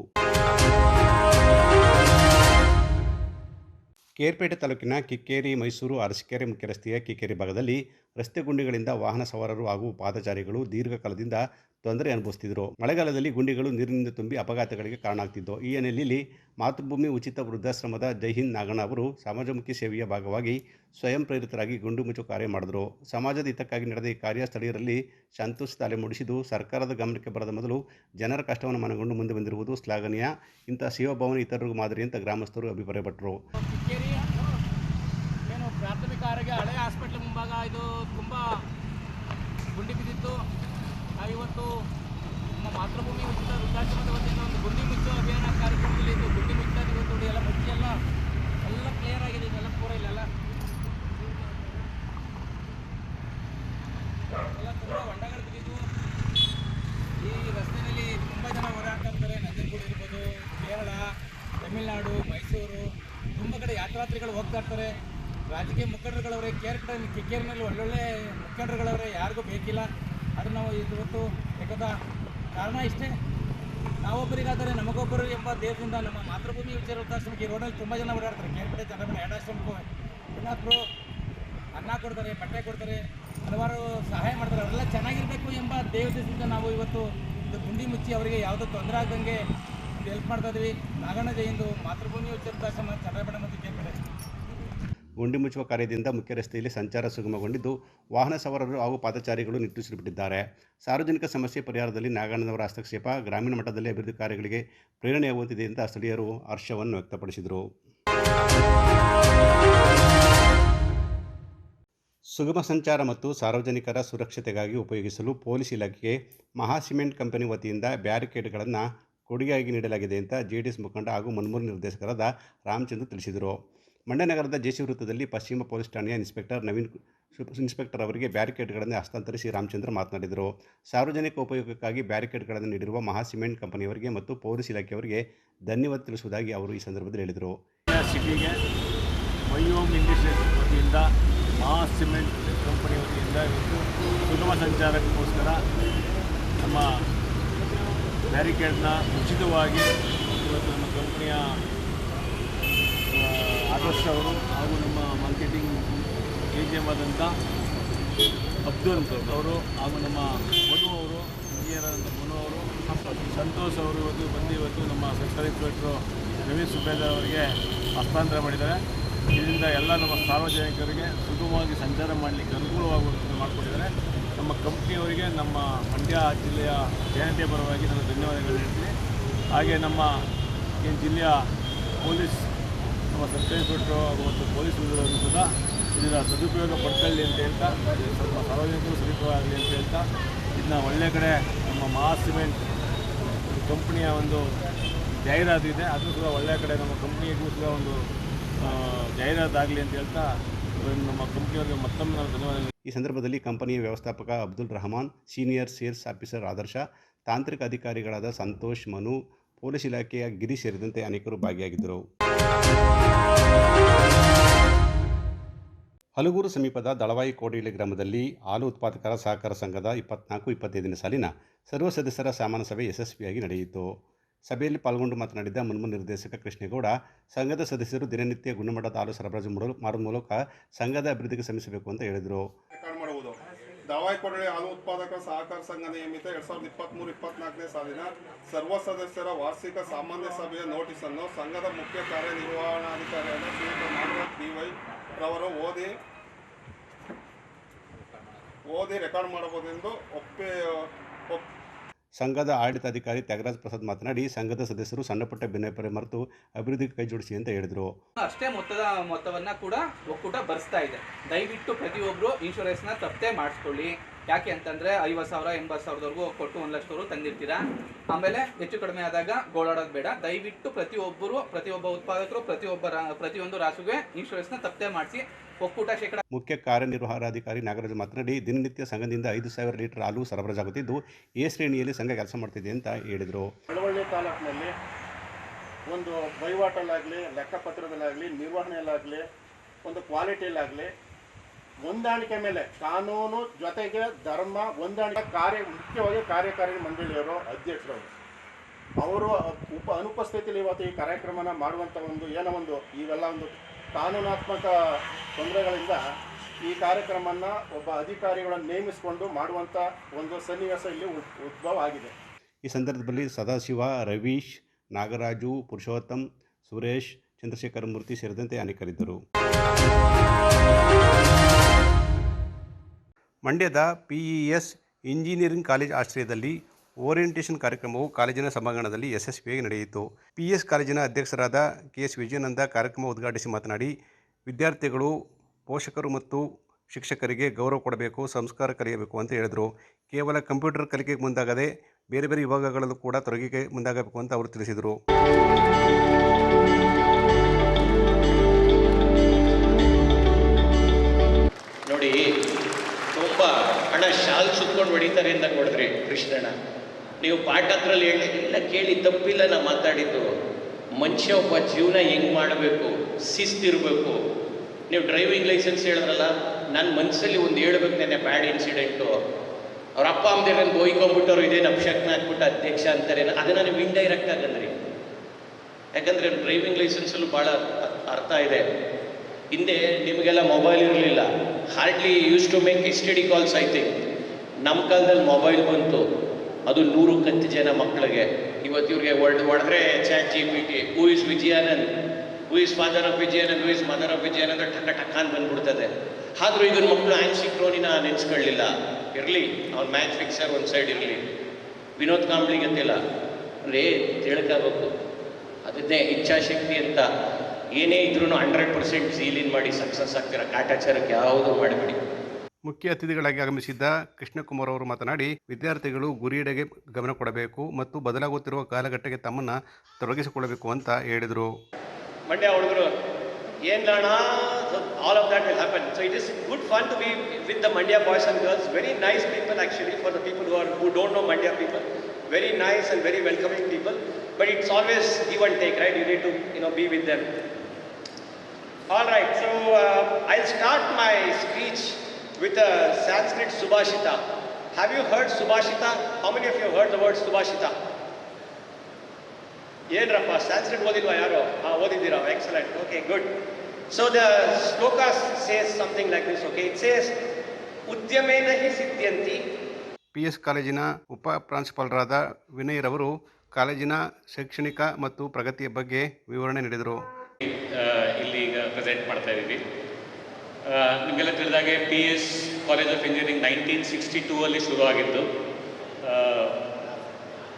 ಕೇರ್ಪೇಟೆ ತಾಲೂಕಿನ ಕಿಕ್ಕೇರಿ ಮೈಸೂರು ಅರಸಿಕೆರೆ ಮುಖ್ಯ ರಸ್ತೆಯ ಕಿಕ್ಕೇರಿ ಭಾಗದಲ್ಲಿ ರಸ್ತೆ ಗುಂಡಿಗಳಿಂದ ವಾಹನ ಸವಾರರು ಹಾಗೂ ಪಾದಚಾರಿಗಳು ದೀರ್ಘಕಾಲದಿಂದ ತೊಂದರೆ ಅನುಭವಿಸುತ್ತಿದ್ದರು ಮಳೆಗಾಲದಲ್ಲಿ ಗುಂಡಿಗಳು ನೀರಿನಿಂದ ತುಂಬಿ ಅಪಘಾತಗಳಿಗೆ ಕಾರಣ ಆಗ್ತಿದ್ದವು ಈ ಹಿನ್ನೆಲೆಯಲ್ಲಿ ಮಾತೃಭೂಮಿ ಉಚಿತ ವೃದ್ಧಾಶ್ರಮದ ಜೈ ಹಿಂದ್ ನಾಗಣ್ಣ ಅವರು ಸಮಾಜಮುಖಿ ಸೇವೆಯ ಭಾಗವಾಗಿ ಸ್ವಯಂ ಪ್ರೇರಿತರಾಗಿ ಗುಂಡು ಮುಚ್ಚು ಕಾರ್ಯ ಮಾಡಿದರು. ಸಮಾಜದ ಹಿತಕ್ಕಾಗಿ ನಡೆದ ಈ ಕಾರ್ಯ ಸ್ಥಳೀಯರಲ್ಲಿ ಸಂತೋಷ ತಾಲೆ ಮೂಡಿಸಿದ್ದು, ಸರ್ಕಾರದ ಗಮನಕ್ಕೆ ಬರದ ಮೊದಲು ಜನರ ಕಷ್ಟವನ್ನು ಮನಗೊಂಡು ಮುಂದೆ ಬಂದಿರುವುದು ಶ್ಲಾಘನೀಯ. ಇಂಥ ಸೇವಾಭಾವನೆ ಇತರರಿಗೂ ಮಾದರಿ ಅಂತ ಗ್ರಾಮಸ್ಥರು ಅಭಿಪ್ರಾಯಪಟ್ಟರು. ಆರೋಗ್ಯ ಹಳೆ ಹಾಸ್ಪಿಟ್ಲ್ ಮುಂಭಾಗ. ಇದು ತುಂಬ ಗುಂಡಿ ಬಿದ್ದಿತ್ತು. ಇವತ್ತು ನಮ್ಮ ಮಾತೃಭೂಮಿ ಉಚಿತ ವೃದ್ಧಾಶ್ರಮದ ವತಿಯಿಂದ ಒಂದು ಗುಂಡಿ ಮುಚ್ಚೋ ಅಭಿಯಾನ ಕಾರ್ಯಕ್ರಮದಲ್ಲಿ ಇದು ಗುಂಡಿ ಮುಚ್ಚಾ ಇವತ್ತು ನೋಡಿ ಎಲ್ಲ ಮುಚ್ಚಿ ಎಲ್ಲ ಎಲ್ಲ ಕ್ಲಿಯರ್ ಆಗಿದೆ ಇದೆಲ್ಲ ಪೂರ ಇಲ್ಲೆಲ್ಲ ಎಲ್ಲ ತುಂಬ ಹೊಂಡಗಳು ಬಿದ್ದಿದ್ದು ಈ ರಸ್ತೆಯಲ್ಲಿ ತುಂಬ ಜನ ಓಡಾಡ್ತಾ ಇರ್ತಾರೆ ನಂಜನಗೂಡು ಇರ್ಬೋದು ಕೇರಳ ತಮಿಳುನಾಡು ಮೈಸೂರು ತುಂಬ ಕಡೆ ಯಾತ್ರಾರ್ಥಿಗಳು ಹೋಗ್ತಾ ಇರ್ತಾರೆ ರಾಜಕೀಯ ಮುಖಂಡರುಗಳವರೇ ಕೇರ್ ಕಿಕ್ಕೇರಿನಲ್ಲಿ ಒಳ್ಳೊಳ್ಳೆ ಮುಖಂಡರುಗಳವ್ರೆ, ಯಾರಿಗೂ ಬೇಕಿಲ್ಲ. ಅದು ನಾವು ಇವತ್ತು ಯಾಕಂದ ಕಾರಣ ಇಷ್ಟೇ. ನಾವೊಬ್ಬರಿಗಾದರೆ ನಮಗೊಬ್ಬರು ಎಂಬ ದೇಹದಿಂದ ನಮ್ಮ ಮಾತೃಭೂಮಿ ವಿಚಾರ ವೃದ್ಧಾಶ್ರಮಕ್ಕೆ ರೋಡಲ್ಲಿ ತುಂಬ ಜನ ಓಡಾಡ್ತಾರೆ. ಕೇರ್ಪಡೆ ಚಂದ್ರಮಣ ಎರಡಾಶ್ರಮಕ್ಕೂ ಏನಾದರೂ ಅನ್ನ ಕೊಡ್ತಾರೆ, ಬಟ್ಟೆ ಕೊಡ್ತಾರೆ, ಹಲವಾರು ಸಹಾಯ ಮಾಡ್ತಾರೆ. ಅವರೆಲ್ಲ ಚೆನ್ನಾಗಿರಬೇಕು ಎಂಬ ದೇವದಿಂದ ನಾವು ಇವತ್ತು ಇದು ಗುಂಡಿ ಮುಚ್ಚಿ ಅವರಿಗೆ ಯಾವುದೋ ತೊಂದರೆ ಆಗದಂಗೆ ಹೆಲ್ಪ್ ಮಾಡ್ತಾ ಇದ್ವಿ. ನಾಗಣ್ಣ ಜಯಂದು ಮಾತೃಭೂಮಿ ಮತ್ತು ಕೇಳ್ಬೇಡ ಗುಂಡಿ ಮುಚ್ಚುವ ಕಾರ್ಯದಿಂದ ಮುಖ್ಯ ರಸ್ತೆಯಲ್ಲಿ ಸಂಚಾರ ಸುಗಮಗೊಂಡಿದ್ದು, ವಾಹನ ಸವಾರರು ಹಾಗೂ ಪಾದಚಾರಿಗಳು ನಿಟ್ಟುಸಿರುಬಿಟ್ಟಿದ್ದಾರೆ. ಸಾರ್ವಜನಿಕ ಸಮಸ್ಯೆ ಪರಿಹಾರದಲ್ಲಿ ನಾಗಣ್ಣನವರ ಹಸ್ತಕ್ಷೇಪ ಗ್ರಾಮೀಣ ಮಟ್ಟದಲ್ಲಿ ಅಭಿವೃದ್ಧಿ ಕಾರ್ಯಗಳಿಗೆ ಪ್ರೇರಣೆಯಾಗುವಂತಿದೆ ಅಂತ ಸ್ಥಳೀಯರು ಹರ್ಷವನ್ನು ವ್ಯಕ್ತಪಡಿಸಿದರು. ಸುಗಮ ಸಂಚಾರ ಮತ್ತು ಸಾರ್ವಜನಿಕರ ಸುರಕ್ಷತೆಗಾಗಿ ಉಪಯೋಗಿಸಲು ಪೊಲೀಸ್ ಇಲಾಖೆಗೆ ಮಹಾ ಸಿಮೆಂಟ್ ಕಂಪನಿ ವತಿಯಿಂದ ಬ್ಯಾರಿಕೇಡ್ಗಳನ್ನು ಕೊಡುಗೆಯಾಗಿ ನೀಡಲಾಗಿದೆ ಅಂತ ಜೆ ಡಿ ಎಸ್ ಮುಖಂಡ ಹಾಗೂ ಮುನ್ಮೂರು ನಿರ್ದೇಶಕರಾದ ರಾಮಚಂದ್ರ ತಿಳಿಸಿದರು. ಮಂಡ್ಯ ನಗರದ ಜೆಸಿ ವೃತ್ತದಲ್ಲಿ ಪಶ್ಚಿಮ ಪೊಲೀಸ್ ಠಾಣೆಯ ಇನ್ಸ್ಪೆಕ್ಟರ್ ನವೀನ್ ಇನ್ಸ್ಪೆಕ್ಟರ್ ಅವರಿಗೆ ಬ್ಯಾರಿಕೇಡ್ಗಳನ್ನು ಹಸ್ತಾಂತರಿಸಿ ರಾಮಚಂದ್ರ ಮಾತನಾಡಿದರು. ಸಾರ್ವಜನಿಕ ಉಪಯೋಗಕ್ಕಾಗಿ ಬ್ಯಾರಿಕೇಡ್ಗಳನ್ನು ನೀಡಿರುವ ಮಹಾ ಸಿಮೆಂಟ್ ಕಂಪನಿಯವರಿಗೆ ಮತ್ತು ಪೊಲೀಸ್ ಇಲಾಖೆಯವರಿಗೆ ಧನ್ಯವಾದ ತಿಳಿಸುವುದಾಗಿ ಅವರು ಈ ಸಂದರ್ಭದಲ್ಲಿ ಹೇಳಿದರು. ಸಿಟಿಗೆ ಮಯೋಮ್ ಇಂಡಸ್ಟ್ರೀಸ್ ವತಿಯಿಂದ ಮಹಾ ಸಿಮೆಂಟ್ ಕಂಪನಿ ವತಿಯಿಂದ ಸುಗಮ ಸಂಚಾರಕ್ಕೋಸ್ಕರ ನಮ್ಮ ಬ್ಯಾರಿಕೇಡ್ನ ಉಚಿತವಾಗಿ ನಮ್ಮ ಕಂಪನಿಯ ಆದರ್ಶ ಅವರು ಹಾಗೂ ನಮ್ಮ ಮಾರ್ಕೆಟಿಂಗ್ ಎ ಜಿ ಎಂ ಆದಂಥ ಅಬ್ದುಲ್ ಅವರು ಹಾಗೂ ನಮ್ಮ ಮನು ಅವರು ಇಂಜಿನಿಯರ್ ಆದಂಥ ಮನು ಅವರು, ಸಂತೋಷ್ ಅವರು ಇವತ್ತು ಬಂದು ಇವತ್ತು ನಮ್ಮ ಸರ್ಕಾರಿ ಇನ್ಸ್ಪೆಕ್ಟ್ರು ರವಿ ಸುಬೇದಾರ್ ಅವರಿಗೆ ಹಸ್ತಾಂತರ ಮಾಡಿದ್ದಾರೆ. ಇದರಿಂದ ಎಲ್ಲ ನಮ್ಮ ಸಾರ್ವಜನಿಕರಿಗೆ ಸುಗಮವಾಗಿ ಸಂಚಾರ ಮಾಡಲಿಕ್ಕೆ ಅನುಕೂಲವಾಗುವಂತೆ ಮಾಡಿಕೊಟ್ಟಿದ್ದಾರೆ. ನಮ್ಮ ಕಂಪ್ನಿಯವರಿಗೆ ನಮ್ಮ ಮಂಡ್ಯ ಜಿಲ್ಲೆಯ ಜನತೆಯ ಪರವಾಗಿ ನಾನು ಧನ್ಯವಾದಗಳು ಹೇಳ್ತೀನಿ. ಹಾಗೆ ನಮ್ಮ ಜಿಲ್ಲೆಯ ಪೊಲೀಸ್ ಸರ್ಕಾರಿ ಇನ್ಸ್ಪೆಕ್ಟ್ರು ಹಾಗೂ ಮತ್ತು ಪೊಲೀಸ್ ಉದ್ಯೋಗರು ಸಹ ಇದರ ಸದುಪಯೋಗ ಪಡ್ಕೊಳ್ಳಿ ಅಂತ ಹೇಳ್ತಾ ಸ್ವಲ್ಪ ಸಾರ್ವಜನಿಕರು ಆಗಲಿ ಅಂತ ಹೇಳ್ತಾ, ಇದನ್ನ ಒಳ್ಳೆ ಕಡೆ ನಮ್ಮ ಮಹಾ ಸಿಮೆಂಟ್ ಕಂಪ್ನಿಯ ಒಂದು ಜಾಹೀರಾತು ಇದೆ. ಅದು ಕೂಡ ಒಳ್ಳೆಯ ಕಡೆ ನಮ್ಮ ಕಂಪ್ನಿಗೂ ಕೂಡ ಒಂದು ಜಾಹೀರಾತು ಆಗಲಿ ಅಂತ ಹೇಳ್ತಾ ನಮ್ಮ ಕಂಪ್ನಿಯವರಿಗೆ ಮತ್ತೊಮ್ಮೆ ನಾನು ಈ ಸಂದರ್ಭದಲ್ಲಿ ಕಂಪನಿಯ ವ್ಯವಸ್ಥಾಪಕ Abdul Rahman, senior sales officer Adarsha, ತಾಂತ್ರಿಕ ಅಧಿಕಾರಿಗಳಾದ ಸಂತೋಷ್, ಮನು ಪೊಲೀಸ್ ಇಲಾಖೆಯ ಗಿರಿ ಸೇರಿದಂತೆ ಅನೇಕರು ಭಾಗಿಯಾಗಿದ್ದರು. ಹಲಗೂರು ಸಮೀಪದ ದಳವಾಯಿ ಕೋಡಿಹಳ್ಳಿ ಗ್ರಾಮದಲ್ಲಿ ಹಾಲು ಉತ್ಪಾದಕರ ಸಹಕಾರ ಸಂಘದ ಇಪ್ಪತ್ನಾಲ್ಕು, ಇಪ್ಪತ್ತೈದನೇ ಸಾಲಿನ ಸರ್ವ ಸದಸ್ಯರ ಸಾಮಾನ್ಯ ಸಭೆ ಯಶಸ್ವಿಯಾಗಿ ನಡೆಯಿತು. ಸಭೆಯಲ್ಲಿ ಪಾಲ್ಗೊಂಡು ಮಾತನಾಡಿದ ಮುನ್ಮ ನಿರ್ದೇಶಕ ಕೃಷ್ಣೇಗೌಡ, ಸಂಘದ ಸದಸ್ಯರು ದಿನನಿತ್ಯ ಗುಣಮಟ್ಟದ ಹಾಲು ಸರಬರಾಜು ಮಾಡಲು ಮಾಡುವ ಮೂಲಕ ಸಂಘದ ಅಭಿವೃದ್ಧಿಗೆ ಶ್ರಮಿಸಬೇಕು ಅಂತ ಹೇಳಿದರು. ರೆಕಾರ್ಡ್ ಮಾಡುವುದು ದಾವಾಯಿ ಕೊಡಳಿ ಹಾಲು ಉತ್ಪಾದಕ ಸಹಕಾರ ಸಂಘ ನಿಯಮಿತ ಎರಡ್ ಸಾವಿರದ ಇಪ್ಪತ್ಮೂರು ಇಪ್ಪತ್ನಾಲ್ಕನೇ ಸಾಲಿನ ಸರ್ವ ಸದಸ್ಯರ ವಾರ್ಷಿಕ ಸಾಮಾನ್ಯ ಸಭೆಯ ನೋಟಿಸ್ ಅನ್ನು ಸಂಘದ ಮುಖ್ಯ ಕಾರ್ಯನಿರ್ವಹಣಾಧಿಕಾರಿಯಾದ ಶ್ರೀಯುತ ಡಿ ವೈ ರವರು ಓದಿ ಓದಿ ರೆಕಾರ್ಡ್ ಮಾಡಬಹುದೆಂದು ಒಪ್ಪಿ, ಒಪ್ ಸಂಘದ ಆಡಳಿತಾಧಿಕಾರಿ ತ್ಯಾಗರಾಜ್ ಪ್ರಸಾದ್ ಮಾತನಾಡಿ, ಸಂಘದ ಸದಸ್ಯರು ಸಣ್ಣಪುಟ್ಟ ಭಿನ್ನಾಭಿಪ್ರಾಯ ಮರೆತು ಅಭಿವೃದ್ಧಿಗೆ ಕೈ ಜೋಡಿಸಿ ಅಂತ ಹೇಳಿದರು. ಅಷ್ಟೇ ಮೊತ್ತದ ಮೊತ್ತವನ್ನು ಕೂಡ ಒಕ್ಕೂಟ ಭರಿಸ್ತಾ ಇದೆ. ದಯವಿಟ್ಟು ಪ್ರತಿಯೊಬ್ಬರು ಇನ್ಶೂರೆನ್ಸ್ನ ತಪ್ಪದೆ ಮಾಡಿಸ್ಕೊಳ್ಳಿ ಯಾಕೆ ಅಂತಂದ್ರೆ ಐವತ್ತು ಸಾವಿರ ಎಂಬತ್ತು ಸಾವಿರದವರೆಗೂ ಕೊಟ್ಟು ಒಂದು ಲಕ್ಷದವರು ತಂದಿರ್ತೀರಾ? ಆಮೇಲೆ ಹೆಚ್ಚು ಕಡಿಮೆ ಆದಾಗ ಗೋಳಾಡೋದು ಬೇಡ. ದಯವಿಟ್ಟು ಪ್ರತಿಯೊಬ್ಬರು ಪ್ರತಿಯೊಬ್ಬ ಉತ್ಪಾದಕರು ಪ್ರತಿಯೊಬ್ಬ ರಾ- ಪ್ರತಿಯೊಂದು ರಾಸುಗೆ ಇನ್ಶೂರೆನ್ಸ್ನ ತಪ್ಪೆ ಮಾಡಿಸಿ. ಒಕ್ಕೂಟ ಶೇಕಡ ಮುಖ್ಯ ಕಾರ್ಯನಿರ್ವಹಣಾಧಿಕಾರಿ ನಾಗರಾಜ್ ಮಾತನಾಡಿ ದಿನನಿತ್ಯ ಸಂಘದಿಂದ ಐದು ಸಾವಿರ ಲೀಟರ್ ಹಾಲು ಸರಬರಾಜಾಗುತ್ತಿದ್ದು ಎ ಶ್ರೇಣಿಯಲ್ಲಿ ಸಂಘ ಕೆಲಸ ಮಾಡ್ತಿದೆ ಅಂತ ಹೇಳಿದರು. ಬೆಳವಳ್ಳಿ ತಾಲೂಕಿನಲ್ಲಿ ಒಂದು ವಹಿವಾಟಲ್ಲಾಗಲಿ ಲೆಕ್ಕಪತ್ರದಲ್ಲಾಗಲಿ ನಿರ್ವಹಣೆಯಲ್ಲಾಗಲಿ ಒಂದು ಕ್ವಾಲಿಟಿಯಲ್ಲಾಗಲಿ ಹೊಂದಾಣಿಕೆ ಮೇಲೆ ಕಾನೂನು ಜೊತೆಗೆ ಧರ್ಮ ಹೊಂದಾಣಿಕೆ ಕಾರ್ಯ, ಮುಖ್ಯವಾಗಿ ಕಾರ್ಯಕಾರಿ ಮಂಡಳಿಯವರು ಅಧ್ಯಕ್ಷರವರು ಅವರು ಉಪ ಅನುಪಸ್ಥಿತಿಯಲ್ಲಿ ಇವತ್ತು ಈ ಕಾರ್ಯಕ್ರಮನ ಮಾಡುವಂಥ ಒಂದು ಏನೋ ಒಂದು ಇವೆಲ್ಲ ಒಂದು ಕಾನೂನಾತ್ಮಕ ತೊಂದರೆಗಳಿಂದ ಈ ಕಾರ್ಯಕ್ರಮನ ಒಬ್ಬ ಅಧಿಕಾರಿಗಳನ್ನು ನೇಮಿಸಿಕೊಂಡು ಮಾಡುವಂಥ ಒಂದು ಸನ್ನಿವೇಶ ಇಲ್ಲಿ ಉದ್- ಉದ್ಭವ ಆಗಿದೆ. ಈ ಸಂದರ್ಭದಲ್ಲಿ ಸದಾಶಿವ, ರವೀಶ್, ನಾಗರಾಜು, ಪುರುಷೋತ್ತಮ್, ಸುರೇಶ್, ಚಂದ್ರಶೇಖರ ಮೂರ್ತಿ ಸೇರಿದಂತೆ ಅನೇಕರಿದ್ದರು. ಮಂಡ್ಯದ ಪಿಇಎಸ್ ಇಂಜಿನಿಯರಿಂಗ್ ಕಾಲೇಜ್ ಆಶ್ರಯದಲ್ಲಿ ಓರಿಯೆಂಟೇಷನ್ ಕಾರ್ಯಕ್ರಮವು ಕಾಲೇಜಿನ ಸಭಾಂಗಣದಲ್ಲಿ ಯಶಸ್ವಿಯಾಗಿ ನಡೆಯಿತು. ಪಿಎಸ್ ಕಾಲೇಜಿನ ಅಧ್ಯಕ್ಷರಾದ ಕೆ ಎಸ್ ವಿಜಯಾನಂದ ಕಾರ್ಯಕ್ರಮ ಉದ್ಘಾಟಿಸಿ ಮಾತನಾಡಿ, ವಿದ್ಯಾರ್ಥಿಗಳು, ಪೋಷಕರು ಮತ್ತು ಶಿಕ್ಷಕರಿಗೆ ಗೌರವ ಕೊಡಬೇಕು, ಸಂಸ್ಕಾರ ಕಲಿಯಬೇಕು ಅಂತ ಹೇಳಿದರು. ಕೇವಲ ಕಂಪ್ಯೂಟರ್ ಕಲಿಕೆಗೆ ಮುಂದಾಗದೆ ಬೇರೆ ಬೇರೆ ವಿಭಾಗಗಳಲ್ಲೂ ಕೂಡ ತೊಡಗಿಗೆ ಮುಂದಾಗಬೇಕು ಅಂತ ಅವರು ತಿಳಿಸಿದರು. ನೀವು ಪಾಠ ಹತ್ರಲ್ಲಿ ಹೇಳಿ, ಇಲ್ಲ ಕೇಳಿ, ತಪ್ಪಿಲ್ಲ ನಾ ಮಾತಾಡಿದ್ದು. ಮನುಷ್ಯ ಒಬ್ಬ ಜೀವನ ಹೆಂಗೆ ಮಾಡಬೇಕು ಶಿಸ್ತಿರಬೇಕು ನೀವು ಡ್ರೈವಿಂಗ್ ಲೈಸೆನ್ಸ್ ಹೇಳಿದ್ರಲ್ಲ ನನ್ನ ಮನಸ್ಸಲ್ಲಿ ಒಂದು ಹೇಳ್ಬೇಕು ನೆನೆ ಬ್ಯಾಡ್ ಇನ್ಸಿಡೆಂಟು. ಅವ್ರ ಅಪ್ಪ ಅಮ್ಮದಿರನ್ನು ಬೋಯ್ಕೊಂಬಿಟ್ಟವ್ರು ಇದೇನು ಅಪಶಕ್ನ ಹಾಕ್ಬಿಟ್ಟು ಅಧ್ಯಕ್ಷ ಅಂತಾರೆ ಅದನ್ನು ನೀವು ಇಂಡೈರೆಕ್ಟ್ ಆಗಂದ್ರಿ ಯಾಕಂದರೆ ಡ್ರೈವಿಂಗ್ ಲೈಸೆನ್ಸಲ್ಲೂ ಭಾಳ ಅರ್ಥ ಇದೆ. ಹಿಂದೆ ನಿಮಗೆಲ್ಲ ಮೊಬೈಲ್ ಇರಲಿಲ್ಲ. Hardly use to make S T D calls I think ನಮ್ಮ ಕಾಲದಲ್ಲಿ ಮೊಬೈಲ್ ಬಂತು. ಅದು ನೂರು ಕತ್ತು ಜನ ಮಕ್ಕಳಿಗೆ. ಇವತ್ತು ಇವ್ರಿಗೆ ವರ್ಲ್ಡ್ ಹೊಡೆದ್ರೆ chat G P T who is Vijayanand who is father of Vijayanand who is mother of Vijayanand ಟಕ್ಕ ಟಕ್ಕ ಅಂತ ಬಂದ್ಬಿಡ್ತದೆ. ಆದರೂ ಈಗಿನ ಮಕ್ಕಳು ಆನ್ಸಿ ಸಿಕ್ರೋನಿನ ನೆನೆಸ್ಕೊಳ್ಳಿಲ್ಲ. ಇರಲಿ ಅವ್ನ ಮ್ಯಾಚ್ ಫಿಕ್ಸರ್ ಒಂದು ಸೈಡ್ ಇರಲಿ. ವಿನೋದ್ ಕಾಂಬ್ಳಿ ಗೊತ್ತಿಲ್ಲ. ಅಂದರೆ ತಿಳ್ಕೋಬೇಕು. ಅದನ್ನೇ ಇಚ್ಛಾಶಕ್ತಿ ಅಂತ. ಏನೇ ಇದ್ರೂ ಹಂಡ್ರೆಡ್ ಪರ್ಸೆಂಟ್ ಸೀಲಿನ್ ಮಾಡಿ ಸಕ್ಸಸ್ ಆಗ್ತೀರ? ಕಾಟಾಚಾರಕ್ಕೆ ಯಾವುದೂ ಮಾಡಬೇಡಿ. ಮುಖ್ಯ ಅತಿಥಿಗಳಾಗಿ ಆಗಮಿಸಿದ್ದ ಕೃಷ್ಣಕುಮಾರ್ ಅವರು ಮಾತನಾಡಿ ವಿದ್ಯಾರ್ಥಿಗಳು ಗುರಿಯೆಡೆಗೆ ಗಮನ ಕೊಡಬೇಕು ಮತ್ತು ಬದಲಾಗುತ್ತಿರುವ ಕಾಲಘಟ್ಟಕ್ಕೆ ತಮ್ಮನ್ನು ತೊಡಗಿಸಿಕೊಳ್ಳಬೇಕು ಅಂತ ಹೇಳಿದರು. ಮಂಡ್ಯ ಹುಡುಗರು ಏನ್ಲಣ all of that will happen so it is good fun to be with the Mandya boys and girls very nice people actually for the people who are who don't know Mandya people very nice and very welcoming people but it's always give and take right you need to you know be with them All right, so I start my speech with a Sanskrit Subhashita. Have you heard Subhashita? How many of you have heard the word Subhashita? ಏನ್ರಪ್ಪ Sanskrit ಓದಿಲ್ವಾ ಯಾರು? ಹಾಂ ಓದಿದ್ದೀರಾ? Excellent okay good so the shloka says something like this okay it says ಉದ್ಯಮೇನ ಹಿ ಸಿದ್ಧ್ಯಂತಿ. P S ಕಾಲೇಜಿನ ಉಪ ಪ್ರಾಂಶುಪಾಲರಾದ ವಿನಯ್ ರವರು ಕಾಲೇಜಿನ ಶೈಕ್ಷಣಿಕ ಮತ್ತು ಪ್ರಗತಿಯ ಬಗ್ಗೆ ವಿವರಣೆ ನೀಡಿದರು. ಇಲ್ಲಿ ಈಗ ಪ್ರೆಸೆಂಟ್ ಮಾಡ್ತಾ ಇದ್ದೀವಿ. ಆ, ನಿಮಗೆಲ್ಲ ತಿಳಿದಾಗೆ P S college of engineering nineteen sixty two ಅಲ್ಲಿ ಶುರುವಾಗಿದ್ದು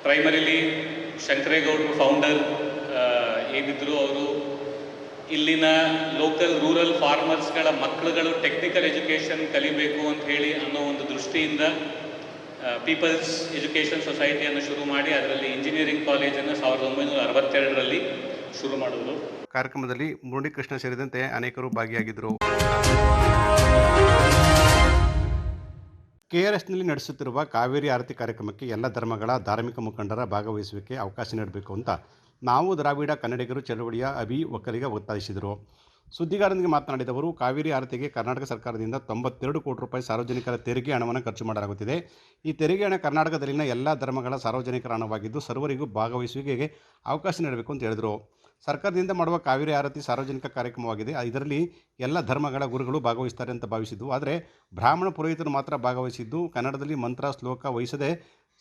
ಪ್ರೈಮರಿಲಿ ಶಂಕರೇಗೌಡ ಫೌಂಡರ್ ಏನಿದ್ರು ಅವರು ಇಲ್ಲಿನ ಲೋಕಲ್ ರೂರಲ್ ಫಾರ್ಮರ್ಸ್ಗಳ ಮಕ್ಕಳುಗಳು ಟೆಕ್ನಿಕಲ್ ಎಜುಕೇಷನ್ ಕಲಿಬೇಕು ಅಂತ ಹೇಳಿ ಅನ್ನೋ ಒಂದು ದೃಷ್ಟಿಯಿಂದ ಪೀಪಲ್ಸ್ ಎಜುಕೇಷನ್ ಸೊಸೈಟಿಯನ್ನು ಶುರು ಮಾಡಿ, ಅದರಲ್ಲಿ ಇಂಜಿನಿಯರಿಂಗ್ ಕಾಲೇಜನ್ನು ಸಾವಿರದ ಒಂಬೈನೂರ ಅರವತ್ತೆರಡರಲ್ಲಿ ಶುರು ಮಾಡಿದ್ರು ಕಾರ್ಯಕ್ರಮದಲ್ಲಿ ಮುರಳೀಕೃಷ್ಣ ಸೇರಿದಂತೆ ಅನೇಕರು ಭಾಗಿಯಾಗಿದ್ದರು. ಕೆಆರ್ಎಸ್ನಲ್ಲಿ ನಡೆಸುತ್ತಿರುವ ಕಾವೇರಿ ಆರತಿ ಕಾರ್ಯಕ್ರಮಕ್ಕೆ ಎಲ್ಲ ಧರ್ಮಗಳ ಧಾರ್ಮಿಕ ಮುಖಂಡರ ಭಾಗವಹಿಸುವಿಕೆ ಅವಕಾಶ ನೀಡಬೇಕು ಅಂತ ನಾವು ದ್ರಾವಿಡ ಕನ್ನಡಿಗರು ಚಳವಳಿಯ ಅಭಿ ಒಕ್ಕಲಿಗ ಒತ್ತಾಯಿಸಿದರು. ಸುದ್ದಿಗಾರರಿಗೆ ಮಾತನಾಡಿದ ಅವರು, ಕಾವೇರಿ ಆರತಿಗೆ ಕರ್ನಾಟಕ ಸರ್ಕಾರದಿಂದ ತೊಂಬತ್ತೆರಡು ಕೋಟಿ ರೂಪಾಯಿ ಸಾರ್ವಜನಿಕರ ತೆರಿಗೆ ಹಣವನ್ನು ಖರ್ಚು ಮಾಡಲಾಗುತ್ತಿದೆ. ಈ ತೆರಿಗೆ ಹಣ ಕರ್ನಾಟಕದಲ್ಲಿನ ಎಲ್ಲ ಧರ್ಮಗಳ ಸಾರ್ವಜನಿಕರ ಹಣವಾಗಿದ್ದು ಸರ್ವರಿಗೂ ಭಾಗವಹಿಸುವಿಕೆಗೆ ಅವಕಾಶ ನೀಡಬೇಕು ಅಂತ ಹೇಳಿದರು. ಸರ್ಕಾರದಿಂದ ಮಾಡುವ ಕಾವೇರಿ ಆರತಿ ಸಾರ್ವಜನಿಕ ಕಾರ್ಯಕ್ರಮವಾಗಿದೆ. ಇದರಲ್ಲಿ ಎಲ್ಲ ಧರ್ಮಗಳ ಗುರುಗಳು ಭಾಗವಹಿಸ್ತಾರೆ ಅಂತ ಭಾವಿಸಿದ್ದು, ಆದರೆ ಬ್ರಾಹ್ಮಣ ಪುರೋಹಿತರು ಮಾತ್ರ ಭಾಗವಹಿಸಿದ್ದು, ಕನ್ನಡದಲ್ಲಿ ಮಂತ್ರ, ಶ್ಲೋಕ ವಹಿಸದೆ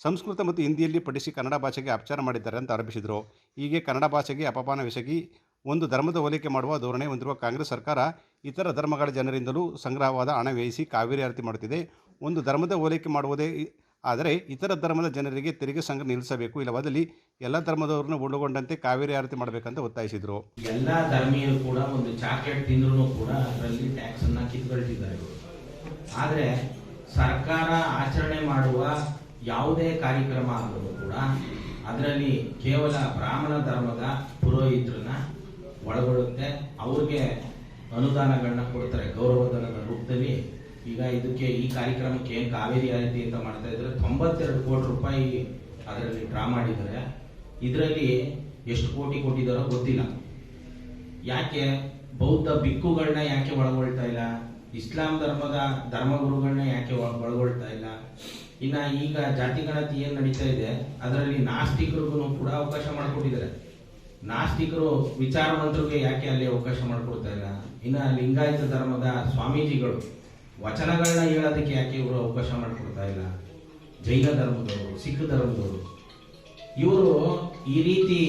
ಸಂಸ್ಕೃತ ಮತ್ತು ಹಿಂದಿಯಲ್ಲಿ ಪಠಿಸಿ ಕನ್ನಡ ಭಾಷೆಗೆ ಅಪಚಾರ ಮಾಡಿದ್ದಾರೆ ಅಂತ ಆರೋಪಿಸಿದರು. ಹೀಗೆ ಕನ್ನಡ ಭಾಷೆಗೆ ಅಪಮಾನವೆಸಗಿ ಒಂದು ಧರ್ಮದ ಹೋಲಿಕೆ ಮಾಡುವ ಧೋರಣೆ ಹೊಂದಿರುವ ಕಾಂಗ್ರೆಸ್ ಸರ್ಕಾರ ಇತರ ಧರ್ಮಗಳ ಜನರಿಂದಲೂ ಸಂಗ್ರಹವಾದ ಹಣ ವ್ಯಯಿಸಿ ಕಾವೇರಿ ಆರತಿ ಮಾಡುತ್ತಿದೆ. ಒಂದು ಧರ್ಮದ ಹೋಲಿಕೆ ಮಾಡುವುದೇ ಆದರೆ ಇತರ ಧರ್ಮದ ಜನರಿಗೆ ತೆರಿಗೆ ಸಂಘ ನಿಲ್ಲಿಸಬೇಕು. ಇಲ್ಲವಾದಲ್ಲಿ ಎಲ್ಲ ಧರ್ಮದವರನ್ನು ಒಳಗೊಂಡಂತೆ ಕಾವೇರಿ ಆರತಿ ಮಾಡಬೇಕಂತ ಒತ್ತಾಯಿಸಿದರು. ಎಲ್ಲ ಧರ್ಮೀಯರು ಕೂಡ ಒಂದು ಚಾಕ್ಲೇಟ್ ತಿಂದ್ರು ಕೂಡ ಅದರಲ್ಲಿ ಟ್ಯಾಕ್ಸ್ ಅನ್ನ ಕಿತ್ಕೊಳ್ತಿದ್ದಾರೆ. ಆದ್ರೆ ಸರ್ಕಾರ ಆಚರಣೆ ಮಾಡುವ ಯಾವುದೇ ಕಾರ್ಯಕ್ರಮ ಆದರೂ ಕೂಡ ಅದರಲ್ಲಿ ಕೇವಲ ಬ್ರಾಹ್ಮಣ ಧರ್ಮದ ಪುರೋಹಿತರನ್ನ ಒಳಗೊಳ್ಳುತ್ತೆ. ಅವ್ರಿಗೆ ಅನುದಾನಗಳನ್ನ ಕೊಡ್ತಾರೆ ಗೌರವಧನದ ರೂಪದಲ್ಲಿ ಈಗ ಇದಕ್ಕೆ ಈ ಕಾರ್ಯಕ್ರಮಕ್ಕೆ ಏನ್ ಕಾವೇರಿ ಆರತಿ ಅಂತ ಮಾಡ್ತಾ ಇದ್ರೆ ತೊಂಬತ್ತೆರಡು ಕೋಟಿ ರೂಪಾಯಿ ಅದರಲ್ಲಿ ಡ್ರಾ ಮಾಡಿದ್ದಾರೆ. ಇದರಲ್ಲಿ ಎಷ್ಟು ಕೋಟಿ ಕೊಟ್ಟಿದ್ದಾರೋ ಗೊತ್ತಿಲ್ಲ. ಯಾಕೆ ಬೌದ್ಧ ಬಿಕ್ಕುಗಳನ್ನ ಯಾಕೆ ಒಳಗೊಳ್ತಾ ಇಲ್ಲ? ಇಸ್ಲಾಂ ಧರ್ಮದ ಧರ್ಮಗುರುಗಳನ್ನ ಯಾಕೆ ಒಳ- ಒಳಗೊಳ್ತಾ ಇಲ್ಲ? ಇನ್ನ ಈಗ ಜಾತಿ ಗಣತಿ ಏನು ನಡೀತಾ ಇದೆ, ಅದರಲ್ಲಿ ನಾಸ್ತಿಕರಿಗೂ ಕೂಡ ಅವಕಾಶ ಮಾಡಿಕೊಟ್ಟಿದ್ದಾರೆ. ನಾಸ್ತಿಕರು ವಿಚಾರವಂತರಿಗೆ ಯಾಕೆ ಅಲ್ಲಿ ಅವಕಾಶ ಮಾಡಿಕೊಡ್ತಾ ಇಲ್ಲ? ಇನ್ನ ಲಿಂಗಾಯತ ಧರ್ಮದ ಸ್ವಾಮೀಜಿಗಳು ವಚನಗಳನ್ನ ಹೇಳೋದಕ್ಕೆ ಯಾಕೆ ಇವರು ಅವಕಾಶ ಮಾಡಿಕೊಡ್ತಾ ಇಲ್ಲ? ಜೈನ ಧರ್ಮದವರು, ಸಿಖ್ ಧರ್ಮದವರು. ಇವರು ಈ ರೀತಿ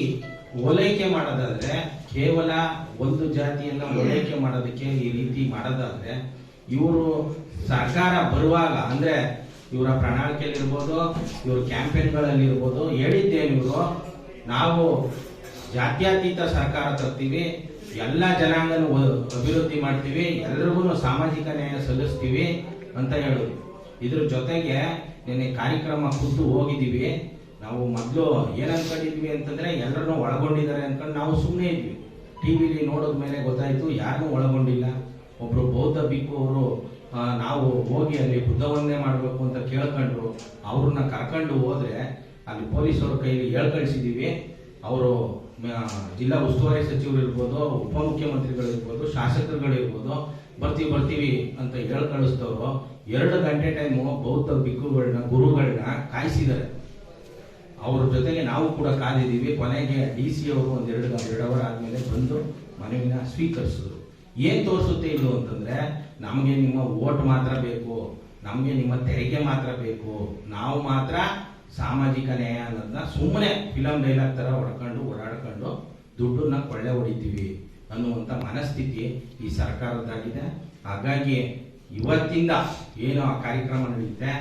ಓಲೈಕೆ ಮಾಡೋದಾದ್ರೆ, ಕೇವಲ ಒಂದು ಜಾತಿಯನ್ನ ಓಲೈಕೆ ಮಾಡೋದಕ್ಕೆ ಈ ರೀತಿ ಮಾಡೋದಾದ್ರೆ, ಇವರು ಸರ್ಕಾರ ಬರುವಾಗ ಅಂದ್ರೆ ಇವರ ಪ್ರಣಾಳಿಕೆಯಲ್ಲಿರ್ಬೋದು, ಇವ್ರ ಕ್ಯಾಂಪೇನ್ಗಳಲ್ಲಿ ಇರ್ಬೋದು ಹೇಳಿದ್ದೇನು ಇವರು ನಾವು ಜಾತ್ಯತೀತ ಸರ್ಕಾರ ತರ್ತೀವಿ ಎಲ್ಲ ಜನಾಂಗನ ಅಭಿವೃದ್ಧಿ ಮಾಡ್ತೀವಿ ಎಲ್ರಿಗೂ ಸಾಮಾಜಿಕ ನ್ಯಾಯ ಸಲ್ಲಿಸ್ತೀವಿ ಅಂತ ಹೇಳೋದು. ಇದ್ರ ಜೊತೆಗೆ ನಿನ್ನೆ ಕಾರ್ಯಕ್ರಮ ಖುದ್ದು ಹೋಗಿದ್ದೀವಿ. ನಾವು ಮೊದಲು ಏನನ್ಕೊಂಡಿದ್ವಿ ಅಂತಂದ್ರೆ ಎಲ್ಲರನ್ನೂ ಒಳಗೊಂಡಿದ್ದಾರೆ ಅನ್ಕೊಂಡು ನಾವು ಸುಮ್ಮನೆ ಇದ್ವಿ. ಟಿವಿಲಿ ನೋಡಿದ ಮೇಲೆ ಗೊತ್ತಾಯ್ತು ಯಾರನ್ನೂ ಒಳಗೊಂಡಿಲ್ಲ. ಒಬ್ರು ಬೌದ್ಧ ಬಿಕ್ಕು ಅವರು ನಾವು ಹೋಗಿ ಅಲ್ಲಿ ಬುದ್ಧವನ್ನೇ ಮಾಡಬೇಕು ಅಂತ ಕೇಳ್ಕೊಂಡ್ರು. ಅವ್ರನ್ನ ಕರ್ಕೊಂಡು ಹೋದ್ರೆ ಅಲ್ಲಿ ಪೊಲೀಸವ್ರ ಕೈಲಿ ಹೇಳ್ ಕಳಿಸಿದೀವಿ ಅವರು ಜಿಲ್ಲಾ ಉಸ್ತುವಾರಿ ಸಚಿವರು ಇರ್ಬೋದು ಉಪಮುಖ್ಯಮಂತ್ರಿಗಳಿರ್ಬೋದು, ಶಾಸಕರುಗಳಿರ್ಬೋದು, ಬರ್ತೀವಿ ಬರ್ತೀವಿ ಅಂತ ಹೇಳಿ ಕಳಿಸ್ತವ್ರು, ಎರಡು ಗಂಟೆ ಟೈಮು ಬೌದ್ಧ ಬಿಕ್ಕುಗಳನ್ನ ಗುರುಗಳನ್ನ ಕಾಯಿಸಿದ್ದಾರೆ ಅವ್ರ ಜೊತೆಗೆ ನಾವು ಕೂಡ ಕಾದಿದ್ದೀವಿ. ಕೊನೆಗೆ ಡಿ ಸಿ ಅವರು ಒಂದೆರಡು ಎರಡು ಅವರ್ ಆದಮೇಲೆ ಬಂದು ಮನವಿನ ಸ್ವೀಕರಿಸಿದ್ರು. ಏನು ತೋರಿಸುತ್ತೆ ಇದು ಅಂತಂದ್ರೆ, ನಮಗೆ ನಿಮ್ಮ ಓಟ್ ಮಾತ್ರ ಬೇಕು, ನಮಗೆ ನಿಮ್ಮ ತೆರಿಗೆ ಮಾತ್ರ ಬೇಕು, ನಾವು ಮಾತ್ರ ಸಾಮಾಜಿಕ ನ್ಯಾಯ ಅನ್ನೋದನ್ನ ಸುಮ್ಮನೆ ಫಿಲಮ್ ಡೈಲಾಗ್ ಥರ ಹೊಡ್ಕೊಂಡು ಓಡಾಡ್ಕೊಂಡು ದುಡ್ಡನ್ನ ಕೊಳ್ಳೆ ಹೊಡಿತೀವಿ ಅನ್ನುವಂಥ ಮನಸ್ಥಿತಿ ಈ ಸರ್ಕಾರದ್ದಾಗಿದೆ. ಹಾಗಾಗಿ ಇವತ್ತಿಂದ ಏನು ಆ ಕಾರ್ಯಕ್ರಮ ನಡೆಯುತ್ತೆ,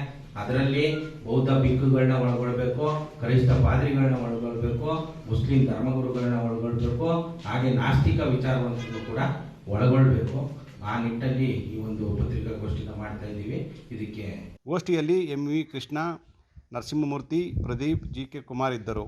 ಅದರಲ್ಲಿ ಬೌದ್ಧ ಬಿಕ್ಕುಗಳನ್ನ ಒಳಗೊಳ್ಬೇಕು, ಕ್ರೈಸ್ತ ಪಾದ್ರಿಗಳನ್ನ ಒಳಗೊಳ್ಬೇಕು, ಮುಸ್ಲಿಂ ಧರ್ಮಗುರುಗಳನ್ನ ಒಳಗೊಳ್ಬೇಕು, ಹಾಗೆ ನಾಸ್ತಿಕ ವಿಚಾರವನ್ನು ಕೂಡ ಒಳಗೊಳ್ಬೇಕು. ಆ ನಿಟ್ಟಲ್ಲಿ ಈ ಒಂದು ಪತ್ರಿಕಾಗೋಷ್ಠಿನ ಮಾಡ್ತಾ ಇದ್ದೀವಿ. ಇದಕ್ಕೆ ಗೋಷ್ಠಿಯಲ್ಲಿ M V Krishna Narasimhamurthy, Pradeep G K Kumar ಇದ್ದರು.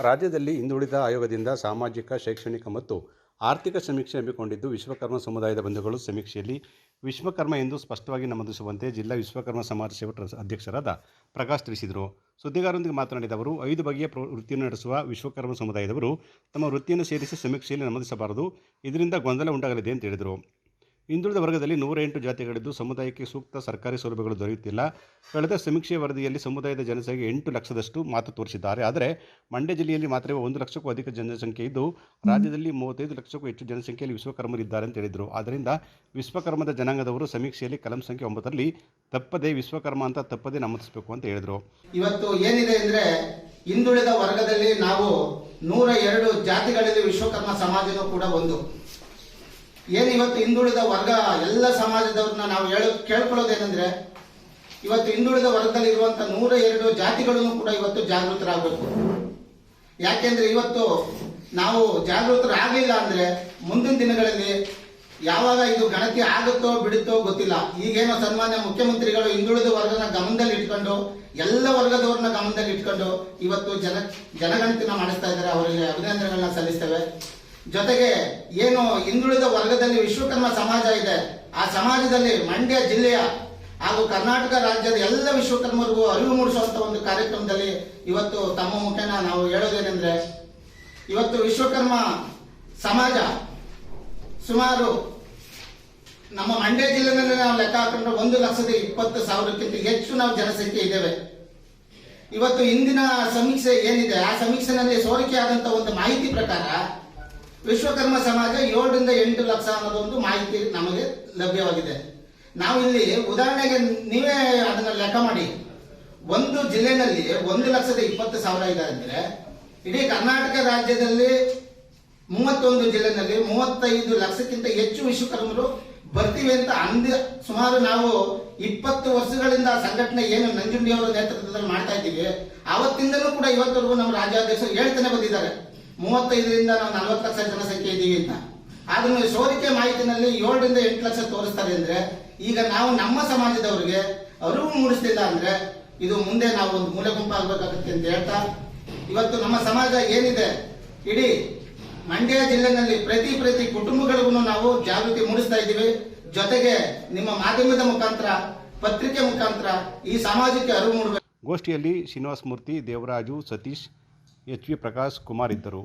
ರಾಜ್ಯದಲ್ಲಿ ಹಿಂದುಳಿದ ಆಯೋಗದಿಂದ ಸಾಮಾಜಿಕ, ಶೈಕ್ಷಣಿಕ ಮತ್ತು ಆರ್ಥಿಕ ಸಮೀಕ್ಷೆ ಹಮ್ಮಿಕೊಂಡಿದ್ದು ವಿಶ್ವಕರ್ಮ ಸಮುದಾಯದ ಬಂಧುಗಳು ಸಮೀಕ್ಷೆಯಲ್ಲಿ ವಿಶ್ವಕರ್ಮ ಎಂದು ಸ್ಪಷ್ಟವಾಗಿ ನಮೂದಿಸುವಂತೆ ಜಿಲ್ಲಾ ವಿಶ್ವಕರ್ಮ ಸಮಾಜ ಸೇವಾ ಟ್ರಸ್ಟ್ ಅಧ್ಯಕ್ಷರಾದ ಪ್ರಕಾಶ್ ತಿಳಿಸಿದರು. ಸುದ್ದಿಗಾರರೊಂದಿಗೆ ಮಾತನಾಡಿದ ಅವರು, ಐದು ಬಗೆಯ ವೃತ್ತಿಯನ್ನು ನಡೆಸುವ ವಿಶ್ವಕರ್ಮ ಸಮುದಾಯದವರು ತಮ್ಮ ವೃತ್ತಿಯನ್ನು ಸೇರಿಸಿ ಸಮೀಕ್ಷೆಯಲ್ಲಿ ನಮೂದಿಸಬಾರದು. ಇದರಿಂದ ಗೊಂದಲ ಉಂಟಾಗಲಿದೆ ಅಂತ ಹೇಳಿದರು. ಹಿಂದುಳಿದ ವರ್ಗದಲ್ಲಿ ನೂರ ಎಂಟು ಜಾತಿಗಳಿದ್ದು ಸಮುದಾಯಕ್ಕೆ ಸೂಕ್ತ ಸರ್ಕಾರಿ ಸೌಲಭ್ಯಗಳು ದೊರೆಯುತ್ತಿಲ್ಲ. ಕಳೆದ ಸಮೀಕ್ಷೆ ವರದಿಯಲ್ಲಿ ಸಮುದಾಯದ ಜನಸಂಖ್ಯೆ ಎಂಟು ಲಕ್ಷದಷ್ಟು ಮಾತು ತೋರಿಸಿದ್ದಾರೆ. ಆದರೆ ಮಂಡ್ಯ ಜಿಲ್ಲೆಯಲ್ಲಿ ಮಾತ್ರವೇ ಒಂದು ಲಕ್ಷಕ್ಕೂ ಅಧಿಕ ಜನಸಂಖ್ಯೆ ಇದ್ದು, ರಾಜ್ಯದಲ್ಲಿ ಮೂವತ್ತೈದು ಲಕ್ಷಕ್ಕೂ ಹೆಚ್ಚು ಜನಸಂಖ್ಯೆಯಲ್ಲಿ ವಿಶ್ವಕರ್ಮರಿದ್ದಾರೆ ಅಂತ ಹೇಳಿದರು. ಆದ್ದರಿಂದ ವಿಶ್ವಕರ್ಮದ ಜನಾಂಗದವರು ಸಮೀಕ್ಷೆಯಲ್ಲಿ ಕಲಂ ಸಂಖ್ಯೆ ಒಂಬತ್ತರಲ್ಲಿ ತಪ್ಪದೆ ವಿಶ್ವಕರ್ಮ ಅಂತ ತಪ್ಪದೆ ನಮೂದಿಸಬೇಕು ಅಂತ ಹೇಳಿದರು. ಇವತ್ತು ಏನಿದೆ ಅಂದರೆ ಹಿಂದುಳಿದ ವರ್ಗದಲ್ಲಿ ನಾವು ನೂರ ಎರಡು ಜಾತಿಗಳಲ್ಲಿ ವಿಶ್ವಕರ್ಮ ಸಮಾಜನೂ ಕೂಡ ಒಂದು. ಏನು ಇವತ್ತು ಹಿಂದುಳಿದ ವರ್ಗ, ಎಲ್ಲ ಸಮಾಜದವ್ರನ್ನ ನಾವು ಹೇಳ, ಕೇಳ್ಕೊಳ್ಳೋದೇನೆಂದ್ರೆ, ಇವತ್ತು ಹಿಂದುಳಿದ ವರ್ಗದಲ್ಲಿ ಇರುವಂತ ನೂರ ಎರಡು ಜಾತಿಗಳನ್ನು ಕೂಡ ಇವತ್ತು ಜಾಗೃತರಾಗಬೇಕು. ಯಾಕೆಂದ್ರೆ ಇವತ್ತು ನಾವು ಜಾಗೃತರಾಗಲಿಲ್ಲ ಅಂದ್ರೆ ಮುಂದಿನ ದಿನಗಳಲ್ಲಿ ಯಾವಾಗ ಇದು ಗಣತಿ ಆಗುತ್ತೋ ಬಿಡುತ್ತೋ ಗೊತ್ತಿಲ್ಲ. ಈಗೇನೋ ಸನ್ಮಾನ್ಯ ಮುಖ್ಯಮಂತ್ರಿಗಳು ಹಿಂದುಳಿದ ವರ್ಗನ ಗಮನದಲ್ಲಿ ಇಟ್ಕೊಂಡು, ಎಲ್ಲ ವರ್ಗದವ್ರನ್ನ ಗಮನದಲ್ಲಿ ಇಟ್ಕೊಂಡು, ಇವತ್ತು ಜನ, ಜನಗಣತಿನ ಮಾಡಿಸ್ತಾ ಇದ್ದಾರೆ. ಅವರಿಗೆ ಅಭಿನಂದನೆಗಳನ್ನ ಸಲ್ಲಿಸ್ತೇವೆ. ಜೊತೆಗೆ ಏನು ಹಿಂದುಳಿದ ವರ್ಗದಲ್ಲಿ ವಿಶ್ವಕರ್ಮ ಸಮಾಜ ಇದೆ, ಆ ಸಮಾಜದಲ್ಲಿ ಮಂಡ್ಯ ಜಿಲ್ಲೆಯ ಹಾಗೂ ಕರ್ನಾಟಕ ರಾಜ್ಯದ ಎಲ್ಲ ವಿಶ್ವಕರ್ಮರಿಗೂ ಅರಿವು ಮೂಡಿಸುವಂತ ಒಂದು ಕಾರ್ಯಕ್ರಮದಲ್ಲಿ ಇವತ್ತು ತಮ್ಮ ಮುಖೇನ ನಾವು ಹೇಳೋದೇನೆಂದ್ರೆ, ಇವತ್ತು ವಿಶ್ವಕರ್ಮ ಸಮಾಜ ಸುಮಾರು ನಮ್ಮ ಮಂಡ್ಯ ಜಿಲ್ಲೆಯಲ್ಲಿ ನಾವು ಲೆಕ್ಕ ಹಾಕೊಂಡ್ರೆ ಒಂದು ಲಕ್ಷದ ಇಪ್ಪತ್ತು ಸಾವಿರಕ್ಕಿಂತ ಹೆಚ್ಚು ನಾವು ಜನಸಂಖ್ಯೆ ಇದ್ದೇವೆ. ಇವತ್ತು ಇಂದಿನ ಸಮೀಕ್ಷೆ ಏನಿದೆ, ಆ ಸಮೀಕ್ಷೆನಲ್ಲಿ ಸೋರಿಕೆ ಆದಂತ ಒಂದು ಮಾಹಿತಿ ಪ್ರಕಾರ ವಿಶ್ವಕರ್ಮ ಸಮಾಜ ಏಳರಿಂದ ಎಂಟು ಲಕ್ಷ ಅನ್ನೋದೊಂದು ಮಾಹಿತಿ ನಮಗೆ ಲಭ್ಯವಾಗಿದೆ. ನಾವು ಇಲ್ಲಿ ಉದಾಹರಣೆಗೆ ನೀವೇ ಅದನ್ನ ಲೆಕ್ಕ ಮಾಡಿ. ಒಂದು ಜಿಲ್ಲೆನಲ್ಲಿ ಒಂದು ಲಕ್ಷದ ಇಪ್ಪತ್ತು ಸಾವಿರ ಇದೆ ಇಡೀ ಕರ್ನಾಟಕ ರಾಜ್ಯದಲ್ಲಿ ಮೂವತ್ತೊಂದು ಜಿಲ್ಲೆನಲ್ಲಿ ಮೂವತ್ತೈದು ಲಕ್ಷಕ್ಕಿಂತ ಹೆಚ್ಚು ವಿಶ್ವಕರ್ಮರು ಬರ್ತೀವಿ ಅಂತ ಅಂದ ಸುಮಾರು ನಾವು ಇಪ್ಪತ್ತು ವರ್ಷಗಳಿಂದ ಸಂಘಟನೆ ಏನು ನಂಜುಂಡಿಯವರ ನೇತೃತ್ವದಲ್ಲಿ ಮಾಡ್ತಾ ಇದ್ದೀವಿ. ಅವತ್ತಿಂದಲೂ ಕೂಡ ಇವತ್ತರೆಗೂ ನಮ್ಮ ರಾಜ್ಯಾಧ್ಯಕ್ಷರು ಹೇಳ್ತಾನೆ ಬಂದಿದ್ದಾರೆ. ಮೂವತ್ತೈದರಿಂದ ನಾವು ನಲವತ್ತು ಲಕ್ಷ ಜನಸಂಖ್ಯೆ ಇದ್ದೀವಿ ಅಂತ. ಆದ್ರೂ ಸೋರಿಕೆ ಮಾಹಿತಿನಲ್ಲಿ ಏಳರಿಂದ ಎಂಟು ಲಕ್ಷ ತೋರಿಸ್ತಾರೆ ಅಂದ್ರೆ, ಈಗ ನಾವು ನಮ್ಮ ಸಮಾಜದವರಿಗೆ ಅರಿವು ಮೂಡಿಸ್ತಿಲ್ಲ ಅಂದ್ರೆ, ಇದು ಮುಂದೆ ನಾವು ಒಂದು ಮೂಲೆ ಗುಂಪಾಗಬೇಕಾಗುತ್ತೆ ಅಂತ ಹೇಳ್ತಾ, ಇವತ್ತು ನಮ್ಮ ಸಮಾಜ ಏನಿದೆ? ಇಡೀ ಮಂಡ್ಯ ಜಿಲ್ಲೆನಲ್ಲಿ ಪ್ರತಿ ಪ್ರತಿ ಕುಟುಂಬಗಳಿಗೂ ನಾವು ಜಾಗೃತಿ ಮೂಡಿಸ್ತಾ ಇದ್ದೀವಿ. ಜೊತೆಗೆ ನಿಮ್ಮ ಮಾಧ್ಯಮದ ಮುಖಾಂತರ, ಪತ್ರಿಕೆ ಮುಖಾಂತರ ಈ ಸಮಾಜಕ್ಕೆ ಅರಿವು ಮೂಡಬೇಕು. ಗೋಷ್ಠಿಯಲ್ಲಿ ಶ್ರೀನಿವಾಸ ಮೂರ್ತಿ, ದೇವರಾಜು, ಸತೀಶ್ ಎಚ್ ವಿ ಪ್ರಕಾಶ್ ಕುಮಾರ್ ಇದ್ದರು.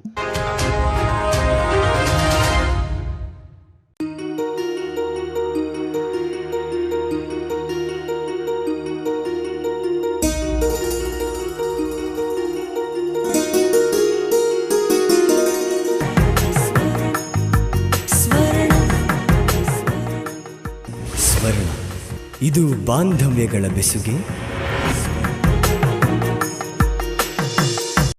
ಇದು ಬಾಂಧವ್ಯಗಳ ಬೆಸುಗೆ